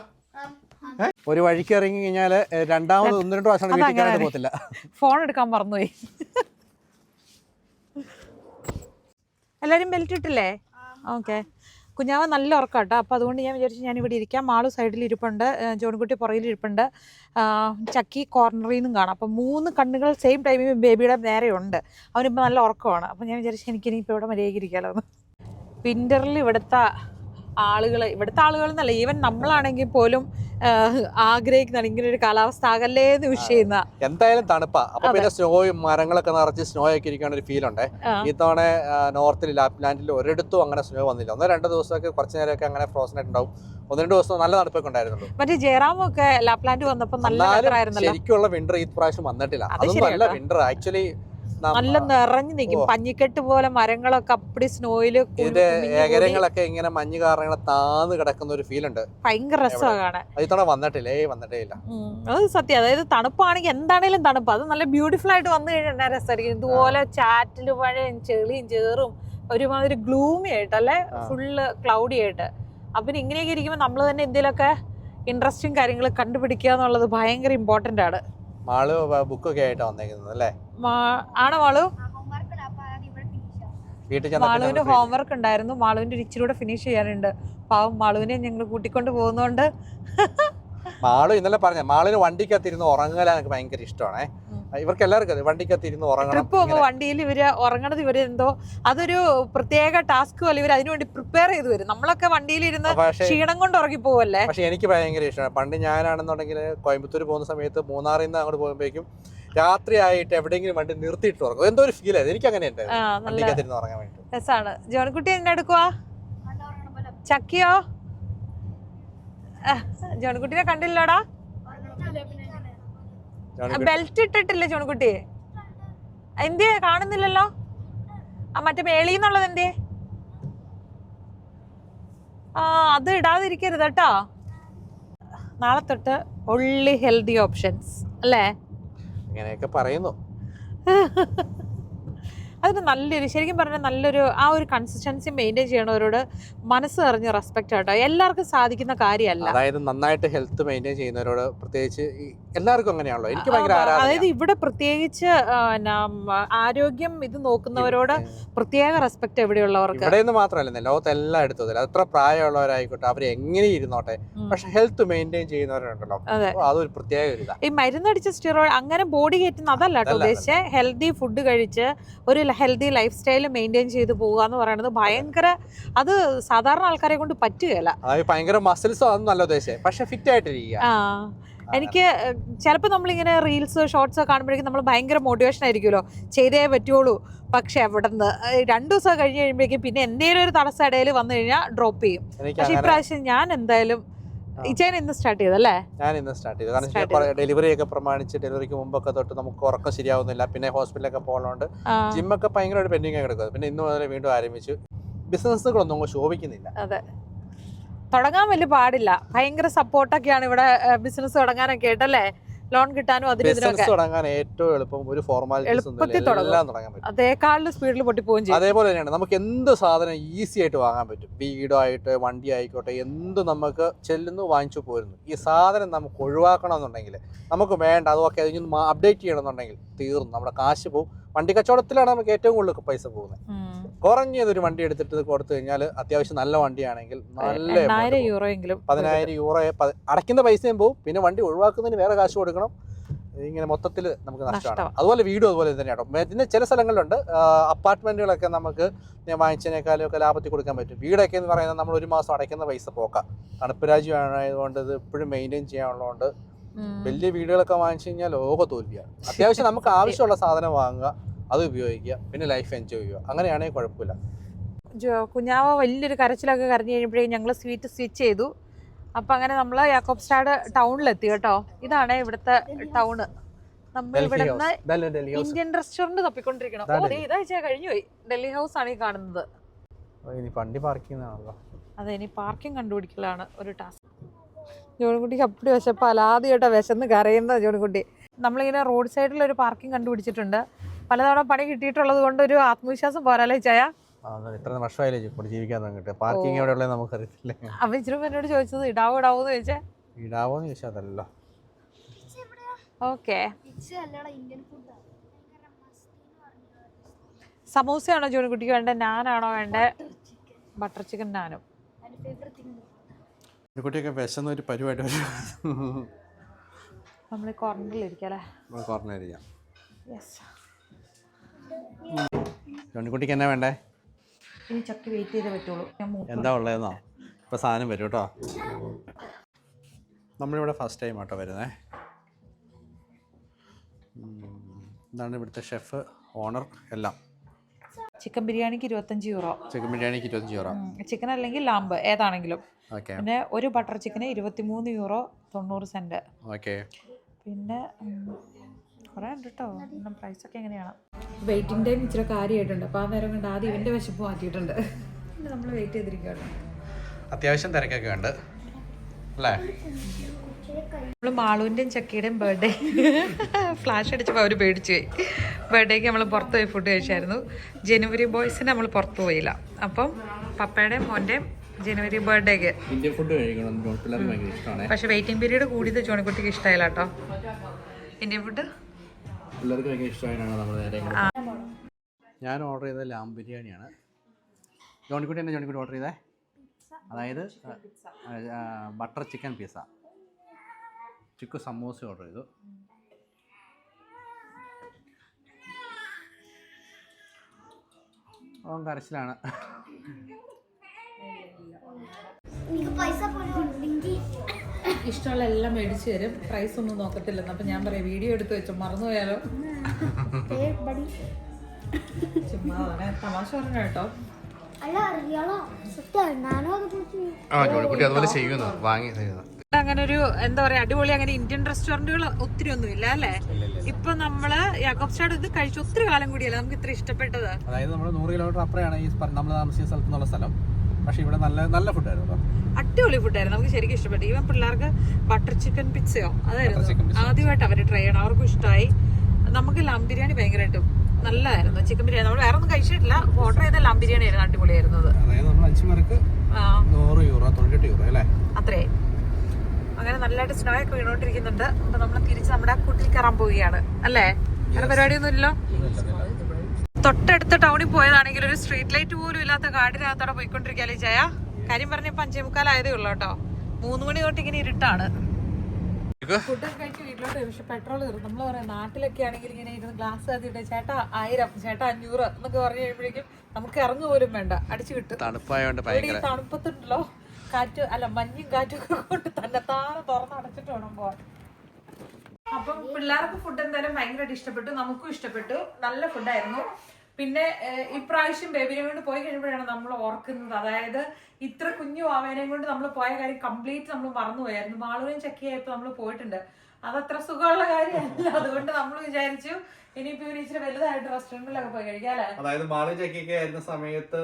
[SPEAKER 1] ഒരു വഴിക്ക് ഇറങ്ങി കഴിഞ്ഞാൽ രണ്ടാമത് ഒന്ന് രണ്ട് പ്രാവശ്യം വീട്ടിൽ പോകത്തില്ല.
[SPEAKER 2] ഫോൺ എടുക്കാൻ മറന്നുപോയി. എല്ലാവരും ബെൽറ്റ് ഇട്ടില്ലേ? ഓക്കെ കുഞ്ഞാവ് നല്ല ഉറക്കം കേട്ടോ അപ്പോൾ അതുകൊണ്ട് ഞാൻ വിചാരിച്ചു ഞാൻ ഇവിടെ ഇരിക്കാം. മാളു സൈഡിൽ ഇരിപ്പുണ്ട്. ജോൺകുട്ടി പുറയിൽ ഇരിപ്പുണ്ട്. ചക്കി കോർണറിൽ നിന്നും കാണാം. അപ്പോൾ മൂന്ന് കണ്ണുകൾ സെയിം ടൈമിൽ ബേബിയുടെ നേരെ ഉണ്ട്. അവനിപ്പോൾ നല്ല ഉറക്കമാണ്. അപ്പോൾ ഞാൻ വിചാരിച്ചു എനിക്കിനി ഇനിയിപ്പോൾ ഇവിടെ മര്യാദയ്ക്ക് ഇരിക്കാമല്ലോ വിന്ററിൽ ഇവിടുത്തെ ആളുകൾ ഇവിടുത്തെ ആളുകൾ എന്നല്ല ഈവൻ നമ്മളാണെങ്കിൽ പോലും ആഗ്രഹിക്കുന്നതാണ് ഇങ്ങനെ ഒരു കാലാവസ്ഥ അകല്ലേ എന്ന് വിഷ് ചെയ്യുന്ന.
[SPEAKER 1] എന്തായാലും തണുപ്പാ. അപ്പൊ പിന്നെ സ്നോയും മരങ്ങളൊക്കെ നിറച്ച് സ്നോ ഒക്കെ ഇരിക്കുന്ന ഒരു ഫീൽ ഉണ്ട്. ഇത്തവണ നോർത്തിൽ ലാപ്ലാൻഡിൽ ഒരിടത്തും അങ്ങനെ സ്നോ വന്നില്ല. ഒന്നോ രണ്ടോ ദിവസമൊക്കെ കുറച്ച് നേരമൊക്കെ അങ്ങനെ ഫ്രോസൺ ആയിട്ടുണ്ടാവും. ഒന്ന് രണ്ട് ദിവസം നല്ല തണുപ്പൊക്കെ ഉണ്ടായിരുന്നുള്ളൂ.
[SPEAKER 2] മറ്റേ ജയറാമൊക്കെ ലാപ്ലാൻഡ് വന്നപ്പോൾ നല്ല
[SPEAKER 1] ശരിക്കുള്ള വിന്റർ ഈ പ്രാവശ്യം വന്നിട്ടില്ല.
[SPEAKER 2] അത്
[SPEAKER 1] അതൊന്നും അല്ല വിന്റർ ആക്ച്വലി
[SPEAKER 2] നല്ല നിറഞ്ഞു നിൽക്കും. പഞ്ഞിക്കെട്ട് പോലെ മരങ്ങളൊക്കെ അപ്പടി
[SPEAKER 1] സ്നോയിൽ ഏകരങ്ങളൊക്കെ ഇങ്ങനെ മഞ്ഞ് കാരണം ഇങ്ങനെ താന്ന് കിടക്കുന്ന ഒരു ഫീൽ ഉണ്ട്.
[SPEAKER 2] ഭയങ്കര രസമാണ് കാണാൻ.
[SPEAKER 1] ഇത്തവണ വന്നിട്ടില്ല. ഏയ് വന്നിട്ടേ ഇല്ല.
[SPEAKER 2] അത് സത്യം. അതായത് തണുപ്പാണെങ്കിൽ എന്താണേലും തണുപ്പ്. അത് നല്ല ബ്യൂട്ടിഫുൾ ആയിട്ട് വന്നു കഴിഞ്ഞാൽ രസമായിരിക്കും. ഇതുപോലെ ചാറ്റിൽ മഴയും ചെളിയും ചേറും ഒരുമാതിരി ഗ്ലൂമി ആയിട്ട് അല്ലെ. ഫുള്ള് ക്ലൗഡി ആയിട്ട്. അപ്പം ഇങ്ങനെയൊക്കെ ഇരിക്കുമ്പോൾ നമ്മൾ തന്നെ എന്തെങ്കിലുമൊക്കെ ഇൻട്രസ്റ്റിംഗ് കാര്യങ്ങൾ കണ്ടുപിടിക്കുക എന്നുള്ളത് ഭയങ്കര ഇമ്പോർട്ടന്റ് ആണ്.
[SPEAKER 1] മാൾ ബുക്കൊക്കെ ആയിട്ടാണ് വന്നേക്കുന്നത് അല്ലേ?
[SPEAKER 2] ആണോ മാളു?
[SPEAKER 1] വീട്ടിൽ
[SPEAKER 2] മാളുവിന് ഹോംവർക്ക് ഉണ്ടായിരുന്നു. മാളുവിന്റെ ഒരു ഇച്ചിരി കൂടെ ഫിനിഷ് ചെയ്യാനുണ്ട്. പാവം മാളുവിനെ ഞങ്ങൾ കൂട്ടിക്കൊണ്ട് പോകുന്നോണ്ട്.
[SPEAKER 1] മാളു ഇന്നലെ പറഞ്ഞ മാളിന് വണ്ടിക്കകത്തിരുന്ന് ഉറങ്ങാൻ എനിക്ക് ഭയങ്കര ഇഷ്ടമാണേ. ഇവർക്ക് എല്ലാവർക്കും അതെ വണ്ടിക്കകത്തിരുന്ന് ഉറങ്ങണം
[SPEAKER 2] ട്രിപ്പ് പോകുമ്പോൾ വണ്ടിയിൽ ഇവർ ഉറങ്ങണത് ഇവർ എന്തോ അതൊരു പ്രത്യേക ടാസ്ക് പോലെ ഇവർ അതിനുവേണ്ടി പ്രിപ്പയർ ചെയ്ത് വരും. നമ്മളൊക്കെ വണ്ടിയിൽ ഇരുന്ന് ക്ഷീണം കൊണ്ട് ഉറങ്ങി പോവല്ലേ
[SPEAKER 1] പക്ഷെ എനിക്ക് ഭയങ്കര ഇഷ്ടമാണ്. പണ്ട് ഞാനാണെന്നുണ്ടെങ്കിൽ കോയമ്പത്തൂർ പോകുന്ന സമയത്ത് മൂന്നാറിൽ നിന്ന് അങ്ങോട്ട് പോകുമ്പോഴേക്കും രാത്രി ആയിട്ട് എവിടെയെങ്കിലും വണ്ടി നിർത്തിയിട്ട് ഉറങ്ങും. എന്തോ ഒരു ഫീൽ ആയിരുന്നു. എനിക്ക് അങ്ങനെ ഉണ്ട്
[SPEAKER 2] ആ
[SPEAKER 1] വണ്ടിക്കകത്തിരുന്ന് ഉറങ്ങാൻ വേണ്ടി
[SPEAKER 2] രസമാണ്. ജോൺകുട്ടി എന്നെ എടുക്കുവാ? ചക്കിയോ? ജോൺകുട്ടിനെ കണ്ടില്ലടാ. ബെൽറ്റ് ഇട്ടിട്ടില്ല ജോൺകുട്ടി എന്തിയെ? കാണുന്നില്ലല്ലോ. ആ മറ്റേ മേളിന്നുള്ളത് എന്തേ ആ അത് ഇടാതിരിക്കരുത് കേട്ടോ. നാളെ തൊട്ട് ഒള്ളി ഹെൽത്തി ഓപ്ഷൻസ് അല്ലേ?
[SPEAKER 1] ഇങ്ങനെയൊക്കെ പറയുന്നു.
[SPEAKER 2] അതിന് നല്ലൊരു ശരിക്കും പറഞ്ഞാൽ നല്ലൊരു ആ ഒരു കൺസിസ്റ്റൻസി മെയിന്റെയിൻ ചെയ്യണവരോട് മനസ്സ് അറിഞ്ഞ് റെസ്പെക്റ്റ് ആട്ടോ എല്ലാവർക്കും സാധിക്കുന്ന കാര്യമല്ല.
[SPEAKER 1] അതായത് നന്നായിട്ട് ഹെൽത്ത് മെയിന്റെയിൻ ചെയ്യുന്നവരോട് പ്രത്യേകിച്ച് ഈ എല്ലാവർക്കും അങ്ങനെയാണല്ലോ. എനിക്ക് ഭയങ്കര
[SPEAKER 2] അതായത് ഇവിടെ പ്രത്യേകിച്ച് ആരോഗ്യം ഇത് നോക്കുന്നവരോട് പ്രത്യേക റെസ്പെക്ട് എവിടെയുള്ളവർക്ക്
[SPEAKER 1] ഇവിടെ നിന്ന് മാത്രമല്ല ലോകത്ത് എല്ലായിടത്തും അതെ എത്ര പ്രായമുള്ളവരായിക്കോട്ടെ അവർ എങ്ങനെ ഇരുന്നോട്ടെ. പക്ഷെ ഹെൽത്ത് മെയിന്റെയിൻ ചെയ്യുന്നവരുണ്ടല്ലോ.
[SPEAKER 2] അതെ.
[SPEAKER 1] അതൊരു പ്രത്യേക ഒരു
[SPEAKER 2] ഈ മരുന്നടിച്ച സ്റ്റിറോയിഡ് അങ്ങനെ ബോഡി കയറ്റുന്ന അതല്ല കേട്ടോ ഉദ്ദേശിച്ച്. ഹെൽത്തി ഫുഡ് കഴിച്ച് ഒരു ഹെൽത്തി ലൈഫ് സ്റ്റൈൽ മെയിന്റെയിൻ ചെയ്ത് പോകുക എന്ന് പറയുന്നത് ഭയങ്കര അത് സാധാരണ ആൾക്കാരെ കൊണ്ട് പറ്റുകയല്ല
[SPEAKER 1] ഭയങ്കര മസിൽസ് അതൊന്നും നല്ല ഉദ്ദേശം പക്ഷെ ഫിറ്റ് ആയിട്ടിരിക്കുക.
[SPEAKER 2] ആ. എനിക്ക് ചിലപ്പോൾ നമ്മളിങ്ങനെ റീൽസ് ഷോർട്സ് ഒക്കെ കാണുമ്പോഴേക്കും നമ്മൾ ഭയങ്കര മോട്ടിവേഷൻ ആയിരിക്കുമല്ലോ. ചെയ്തേ പറ്റുള്ളൂ. പക്ഷെ അവിടെ നിന്ന് രണ്ടു ദിവസം കഴിഞ്ഞ് കഴിയുമ്പോഴേക്കും പിന്നെ എന്തെങ്കിലും ഒരു തടസ്സം ഇടയിൽ വന്നു കഴിഞ്ഞാൽ ഡ്രോപ്പ് ചെയ്യും. പക്ഷെ ഇപ്രാവശ്യം ഞാൻ എന്തായാലും
[SPEAKER 1] ആ.
[SPEAKER 2] ഇച്ചേൻ ഇന്ന് സ്റ്റാർട്ട് ചെയ്തല്ലേ
[SPEAKER 1] ഞാൻ ഇന്ന് സ്റ്റാർട്ട് ചെയ്തു. കാരണം ഡെലിവറി ഒക്കെ പ്രമാണിച്ച് ഡെലിവറിക്ക് മുമ്പൊക്കെ തൊട്ട് നമുക്ക് ഉറക്കം ശരിയാവുന്നില്ല. പിന്നെ ഹോസ്പിറ്റലൊക്കെ പോകുന്നതുകൊണ്ട് ജിമ്മൊക്കെ ഭയങ്കരമായിട്ട് പെൻഡിങ് ആയി കിടക്കുന്നത് പിന്നെ ഇന്ന് മുതൽ വീണ്ടും ആരംഭിച്ചു. ബിസിനസ്സുകളൊന്നും ശോഭിക്കുന്നില്ല.
[SPEAKER 2] അതെ. തുടങ്ങാൻ വലിയ പാടില്ല. ഭയങ്കര സപ്പോർട്ടൊക്കെയാണ് ഇവിടെ ബിസിനസ് തുടങ്ങാനൊക്കെ ആയിട്ടല്ലേ ലോൺ കിട്ടാനും അതിനും
[SPEAKER 1] ബിസിനസ് തുടങ്ങാൻ ഏറ്റവും എളുപ്പം ഒരു
[SPEAKER 2] സ്പീഡിൽ പൊട്ടിപ്പോവും ചെയ്യും.
[SPEAKER 1] അതേപോലെ തന്നെയാണ്. നമുക്ക് എന്ത് സാധനം ഈസി ആയിട്ട് വാങ്ങാൻ പറ്റും? വീടോ ആയിട്ട് വണ്ടി ആയിക്കോട്ടെ എന്ത് നമുക്ക് ചെല്ലുന്നു വാങ്ങിച്ചു പോരുന്നു. ഈ സാധനം നമുക്ക് ഒഴിവാക്കണമെന്നുണ്ടെങ്കിൽ നമുക്ക് വേണ്ട അതൊക്കെ അതിന് അപ്ഡേറ്റ് ചെയ്യണമെന്നുണ്ടെങ്കിൽ തീർന്നു. നമ്മുടെ കാശ് പോകും വണ്ടി കച്ചവടത്തിലാണ് നമുക്ക് ഏറ്റവും കൂടുതൽ പൈസ പോകുന്നത്. കുറഞ്ഞതൊരു വണ്ടി എടുത്തിട്ട് കൊടുത്തു കഴിഞ്ഞാൽ അത്യാവശ്യം നല്ല വണ്ടിയാണെങ്കിൽ നല്ല.
[SPEAKER 2] യൂറോ എങ്കിലും
[SPEAKER 1] പതിനായിരം യൂറോ അടയ്ക്കുന്ന പൈസയും പോകും. പിന്നെ വണ്ടി ഒഴിവാക്കുന്നതിന് വേറെ കാശ് കൊടുക്കണം. ഇങ്ങനെ മൊത്തത്തിൽ നമുക്ക് നഷ്ടമാണ്. അതുപോലെ വീടും അതുപോലെ തന്നെയാണ് പിന്നെ ചില സ്ഥലങ്ങളിലുണ്ട്. അപ്പാർട്ട്മെന്റുകളൊക്കെ നമുക്ക് വാങ്ങിച്ചതിനേക്കാളും ഒക്കെ ലാഭത്തിൽ കൊടുക്കാൻ പറ്റും. വീടൊക്കെ എന്ന് പറയുന്നത് നമ്മൾ ഒരു മാസം അടയ്ക്കുന്ന പൈസ പോക്കാം. തണുപ്പ് രാജ്യമായതുകൊണ്ട് ഇത് എപ്പോഴും മെയിന്റെയിൻ ചെയ്യാനുള്ളതുകൊണ്ട് വലിയ വീടുകളൊക്കെ വാങ്ങിച്ചു കഴിഞ്ഞാൽ ലോക തോൽവിയാണ് അത്യാവശ്യം നമുക്ക് ആവശ്യമുള്ള സാധനം വാങ്ങുക. അത് ഉപയോഗിക്കുക പിന്നെ ലൈഫ് എൻജോയ് ചെയ്യുക. അങ്ങനെയാണെങ്കിൽ കുഴപ്പമില്ല.
[SPEAKER 2] കുഞ്ഞാവ വലിയൊരു കരച്ചിലൊക്കെ കരഞ്ഞു കഴിയുമ്പോഴേക്കും ഞങ്ങൾ സ്വീറ്റ് സ്വിച്ച് ചെയ്തു. അപ്പം അങ്ങനെ നമ്മൾ യാക്കോബ് സ്റ്റാഡ് ടൗണിലെത്തി കേട്ടോ. ഇതാണ് ഇവിടുത്തെ ടൗണ്. നമ്മൾ
[SPEAKER 1] ഡൽഹി
[SPEAKER 2] ഇവിടെ
[SPEAKER 1] ഹൗസ്
[SPEAKER 2] നിന്ന്
[SPEAKER 1] ഇതല്ലേ ഡൽഹി ഹൗസ്
[SPEAKER 2] ഇന്ത്യൻ റെസ്റ്റോറന്റ് തപ്പിക്കൊണ്ടിരിക്കണം. ഓ
[SPEAKER 1] ഡൽഹി.
[SPEAKER 2] ഇതാഴ്ച കഴിഞ്ഞു പോയി. ഡൽഹി ഹൗസ് ആണ് ഈ കാണുന്നത്.
[SPEAKER 1] വണ്ടി പാർക്ക് ചെയ്യുന്നതാണല്ലോ.
[SPEAKER 2] അതെ ഇനി പാർക്കിംഗ് കണ്ടുപിടിക്കലാണ് ഒരു ടാസ്ക് ജോണിക്കുട്ടിക്ക് അപ്പടി വിശപ്പ് അലാദ്യമായിട്ടാ വിശന്ന് കരയുന്ന ജോണിക്കുട്ടി. നമ്മളിങ്ങനെ റോഡ് സൈഡിൽ ഒരു പാർക്കിംഗ് കണ്ടുപിടിച്ചിട്ടുണ്ട്. പലതവണ പണി കിട്ടിയിട്ടുള്ളത് കൊണ്ട് ഒരു ആത്മവിശ്വാസം പോരാലേ ചായ
[SPEAKER 1] ഇത്ര വർഷമായില്ലേ ഇവിടെ ജീവിക്കാൻ തുടങ്ങിയിട്ട് പാർക്കിംഗ് എവിടെ ഉള്ളത് നമുക്കറിയത്തില്ല.
[SPEAKER 2] അവ ഇച്ചിരി എന്നോട് ചോദിച്ചത് ഇടാവോ ഇടാവോ എന്ന് ചോദിച്ചേ?
[SPEAKER 1] ഇടാവോന്ന് ചോദിച്ചാൽ അതല്ല.
[SPEAKER 2] ഓക്കെ.
[SPEAKER 3] അല്ലടാ ഇന്ത്യൻ ഫുഡാണ്
[SPEAKER 2] സമൂസയാണോ ജോണിക്കുട്ടിക്ക് വേണ്ടത് നാനാണോ വേണ്ടത് ബട്ടർ ചിക്കൻ നാനും.
[SPEAKER 1] കുട്ടിയൊക്കെ വിശന്ന ഒരു പരിപാടി
[SPEAKER 2] നമ്മൾ ഈ കോർണറിലിരിക്കാം അല്ലേ?
[SPEAKER 1] കോർണർ ഇരിക്കാം.
[SPEAKER 2] യെസ്
[SPEAKER 1] ജോണിക്കുട്ടിക്ക് എന്നാ വേണ്ടേ?
[SPEAKER 2] ഇനി ചക്കി വെയിറ്റ് ചെയ്തേ പറ്റുള്ളൂ.
[SPEAKER 1] എന്താ ഉള്ളതെന്നോ? ഇപ്പോൾ സാധനം വരും കേട്ടോ നമ്മളിവിടെ ഫസ്റ്റ് ടൈം ആട്ടോ വരുന്നേ. ഇതാണ് ഇവിടുത്തെ ഷെഫ് ഓണർ എല്ലാം.
[SPEAKER 2] ചിക്കൻ ബിരിയാണിക്ക് ഇരുപത്തഞ്ച് യൂറോ
[SPEAKER 1] ചിക്കൻ ബിരിയാണിക്ക് ഇരുപത്തഞ്ച് യൂറോ
[SPEAKER 2] ചിക്കൻ അല്ലെങ്കിൽ ലാമ്പ് ഏതാണെങ്കിലും. പിന്നെ ഒരു ബട്ടർ ചിക്കന് ഇരുപത്തിമൂന്ന് യൂറോ തൊണ്ണൂറ് സെന്റ്
[SPEAKER 1] ഓക്കെ
[SPEAKER 2] പിന്നെ കുറേ ഉണ്ട് കേട്ടോ പ്രൈസൊക്കെ എങ്ങനെയാണ്? വെയിറ്റിംഗ് ടൈം ഇച്ചിരി കാര്യമായിട്ടുണ്ട്. അപ്പോൾ ആ നേരം കൊണ്ട് ആദ്യം ഇവന്റെ വിശപ്പ് മാറ്റിയിട്ടുണ്ട്. നമ്മൾ വെയിറ്റ് ചെയ്തിരിക്കുകയാണ്.
[SPEAKER 1] അത്യാവശ്യം തിരക്കൊക്കെ ഉണ്ട്. അല്ലേ?
[SPEAKER 2] നമ്മൾ മാളുവിന്റെയും ചക്കിയുടെയും ബർത്ത്ഡേ ഫ്ലാഷ് അടിച്ചപ്പോൾ അവർ പേടിച്ചു പോയി. ബർത്ത്ഡേക്ക് നമ്മൾ പുറത്ത് പോയി ഫുഡ് കഴിച്ചായിരുന്നു. ജനുവരി ബോയ്സിന് നമ്മൾ പുറത്ത് പോയില്ല. അപ്പം പപ്പയുടെയും മോന്റെയും ജനുവരി ബർത്ത്ഡേക്ക്
[SPEAKER 1] ഇന്ത്യൻ ഫുഡ് കഴിക്കണം.
[SPEAKER 2] പക്ഷേ വെയിറ്റിംഗ് പീരീഡ് കൂടിയത് ജോണിക്കുട്ടിക്ക് ഇഷ്ടമായില്ല കേട്ടോ. ഇന്ത്യൻ ഫുഡ്
[SPEAKER 1] പിള്ളേർക്ക് ഭയങ്കര ഇഷ്ടമായിട്ടാണ് നമ്മൾ നേരെ ഞാൻ ഓർഡർ ചെയ്തത് ലാം ബിരിയാണിയാണ്. ജോണിക്കുട്ടി തന്നെ ജോണിക്കുട്ടി ഓർഡർ ചെയ്തേ? അതായത് ബട്ടർ ചിക്കൻ പിസ്സ ചിക്കു സമോസ ഓർഡർ ചെയ്തു. ഓൻ കരച്ചിലാണ്.
[SPEAKER 3] പൈസ പോലും ഉണ്ടെങ്കിൽ
[SPEAKER 2] ഇഷ്ടമുള്ള എല്ലാം മേടിച്ചു തരും. പ്രൈസ് ഒന്നും നോക്കത്തില്ലെന്ന്. അപ്പൊ ഞാൻ പറയാം വീഡിയോ എടുത്ത് വെച്ചു മറന്നുപോയാലോ? ചുമ്മാ തമാശ പറഞ്ഞു കേട്ടോ. അങ്ങനെ ഒരു എന്താ പറയാ അടിപൊളി അങ്ങനെ ഇന്ത്യൻ റെസ്റ്റോറന്റുകൾ ഒത്തിരി ഒന്നും ഇല്ല അല്ലെ? ഇപ്പൊ നമ്മൾ യാക്കോബ് ചാട് ഇത് കഴിച്ചു ഒത്തിരി കാലം കൂടിയല്ലേ? നമുക്ക് ഇത്ര ഇഷ്ടപ്പെട്ടത്?
[SPEAKER 1] അതായത് നമ്മൾ നൂറ് കിലോമീറ്റർ അപ്പുറയാണ് ഈ നമ്മൾ താമസിച്ച സ്ഥലത്തുനിന്നുള്ള സ്ഥലം. പക്ഷേ ഇവിടെ നല്ല നല്ല ഫുഡായിരുന്നു
[SPEAKER 2] അടിപൊളി ഫുഡായിരുന്നു നമുക്ക് ശരിക്കും ഇഷ്ടപ്പെട്ടു. ഈവൻ പിള്ളേർക്ക് ബട്ടർ ചിക്കൻ
[SPEAKER 1] പിസ്സയോ
[SPEAKER 2] അതായിരുന്നു. ആദ്യമായിട്ട് അവർ ട്രൈ ചെയ്യണം. അവർക്കും ഇഷ്ടമായി. നമുക്ക് ലം ബിരിയാണി ഭയങ്കരമായിട്ടും നല്ലതായിരുന്നു. ചിക്കൻ ബിരിയാണി നമ്മൾ വേറെ ഒന്നും കഴിച്ചിട്ടില്ല. ഓർഡർ ചെയ്ത ലം ബിരിയാണി ആയിരുന്നു അടിപൊളിയായിരുന്നു
[SPEAKER 1] അതായത് നമ്മൾ അഞ്ചു പേർക്ക്
[SPEAKER 2] ആ,
[SPEAKER 1] നൂറ് യൂറോ തൊണ്ണൂറ്റെട്ട് യൂറോ അല്ലേ?
[SPEAKER 2] അത്രേ. അങ്ങനെ നല്ലതായിട്ട് സ്നോ ഒക്കെ വീണോണ്ടിരിക്കുന്നുണ്ട് അപ്പൊ നമ്മൾ തിരിച്ച് നമ്മുടെ കുട്ടിൽ കയറാൻ പോവുകയാണ്. അല്ലേ? അങ്ങനെ പരിപാടിയൊന്നും ഇല്ലല്ലോ? തൊട്ടടുത്ത ടൗണിൽ പോയതാണെങ്കിൽ ഒരു സ്ട്രീറ്റ് ലൈറ്റ് പോലും ഇല്ലാത്ത കാടിനകത്തോടെ പോയിക്കൊണ്ടിരിക്കാലേ ജയ. കാര്യം പറഞ്ഞപ്പോ അഞ്ചേ മുക്കാലായതേ ഉള്ളൂ കേട്ടോ. മൂന്ന് മണി തൊട്ട് ഇങ്ങനെ ഇരുട്ടാണ്. ഫുഡൊക്കെ കഴിച്ച് വീട്ടിലോട്ട് പക്ഷെ പെട്രോൾ കയറും നമ്മൾ പറയാം നാട്ടിലൊക്കെ ആണെങ്കിൽ ഇങ്ങനെ ഇരുന്ന് ഗ്ലാസ് ചേട്ടാ ആയിരം ചേട്ടാ അഞ്ഞൂറ് എന്നൊക്കെ പറഞ്ഞു കഴിയുമ്പോഴേക്കും നമുക്ക് ഇറങ്ങു പോലും വേണ്ട. അടിച്ചു കിട്ടും.
[SPEAKER 1] തണുപ്പായോണ്ട്
[SPEAKER 2] തണുപ്പത്തുണ്ടല്ലോ. കാറ്റ് അല്ല മഞ്ഞും കാറ്റും ഒക്കെ കൊണ്ട് തന്നെ താനെ തുറന്ന് അടച്ചിട്ട് വേണം പോവാൻ. അപ്പം പിള്ളേർക്ക് ഫുഡ് എന്തായാലും ഭയങ്കരമായിട്ട് ഇഷ്ടപ്പെട്ടു നമുക്കും ഇഷ്ടപ്പെട്ടു. നല്ല ഫുഡായിരുന്നു പിന്നെ ഇപ്രാവശ്യം ബേബിനെ കൊണ്ട് പോയി കഴിയുമ്പോഴാണ് നമ്മൾ ഓർക്കുന്നത്. അതായത് ഇത്ര കുഞ്ഞു ആവേനെയും കൊണ്ട് നമ്മൾ പോയ കാര്യം കംപ്ലീറ്റ് നമ്മൾ മറന്നുപോയായിരുന്നു മാളുവിനും ചെക്കിയായപ്പോൾ നമ്മൾ പോയിട്ടുണ്ട്. അതത്ര സുഖമുള്ള കാര്യമല്ല. അതുകൊണ്ട് നമ്മൾ വിചാരിച്ചു ഇനിയിപ്പോ ഇവർ ഇച്ചിരി വലുതായിട്ട് റെസ്റ്റോറന്റിലൊക്കെ പോയി കഴിക്കാല്ലേ?
[SPEAKER 1] അതായത് മാളി ചക്കിയൊക്കെ ആയിരുന്ന സമയത്ത്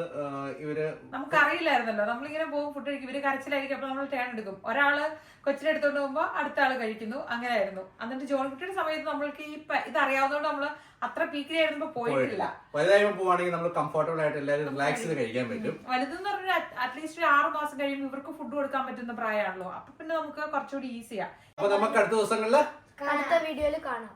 [SPEAKER 1] ഇവർ
[SPEAKER 2] നമുക്ക് അറിയില്ലായിരുന്നല്ലോ നമ്മളിങ്ങനെ പോകും ഫുഡ് കഴിക്കും. ഇവർ കരച്ചിലായിരിക്കും അപ്പൊ നമ്മൾ ടേൺ എടുക്കും. ഒരാൾ കൊച്ചിനെ എടുത്തോണ്ട് പോകുമ്പോ അടുത്ത ആൾ കഴിക്കുന്നു. അങ്ങനെയായിരുന്നു. എന്നിട്ട് ജോൺ കുട്ടിയുടെ സമയത്ത് നമ്മൾക്ക് ഈ ഇത് അറിയാവുന്നതുകൊണ്ട് നമ്മൾ അത്ര പീക്കിലായിരുന്നപ്പോ പോയിട്ടില്ല.
[SPEAKER 1] വലുതായി പോവാണെങ്കിൽ നമ്മൾ കംഫർട്ടബിൾ ആയിട്ട് എല്ലാവരും റിലാക്സ് ചെയ്ത് കഴിക്കാൻ പറ്റും.
[SPEAKER 2] വലുതെന്ന് പറഞ്ഞാൽ അറ്റ്ലീസ്റ്റ് ഒരു ആറ് മാസം കഴിയുമ്പോൾ ഇവർക്ക് ഫുഡ് കൊടുക്കാൻ പറ്റുന്ന പ്രായമാണല്ലോ. അപ്പൊ പിന്നെ നമുക്ക് കുറച്ചുകൂടി ഈസിയാ
[SPEAKER 1] അപ്പൊ നമുക്ക് അടുത്ത ദിവസങ്ങളിൽ
[SPEAKER 3] അടുത്ത വീഡിയോയിൽ കാണാം.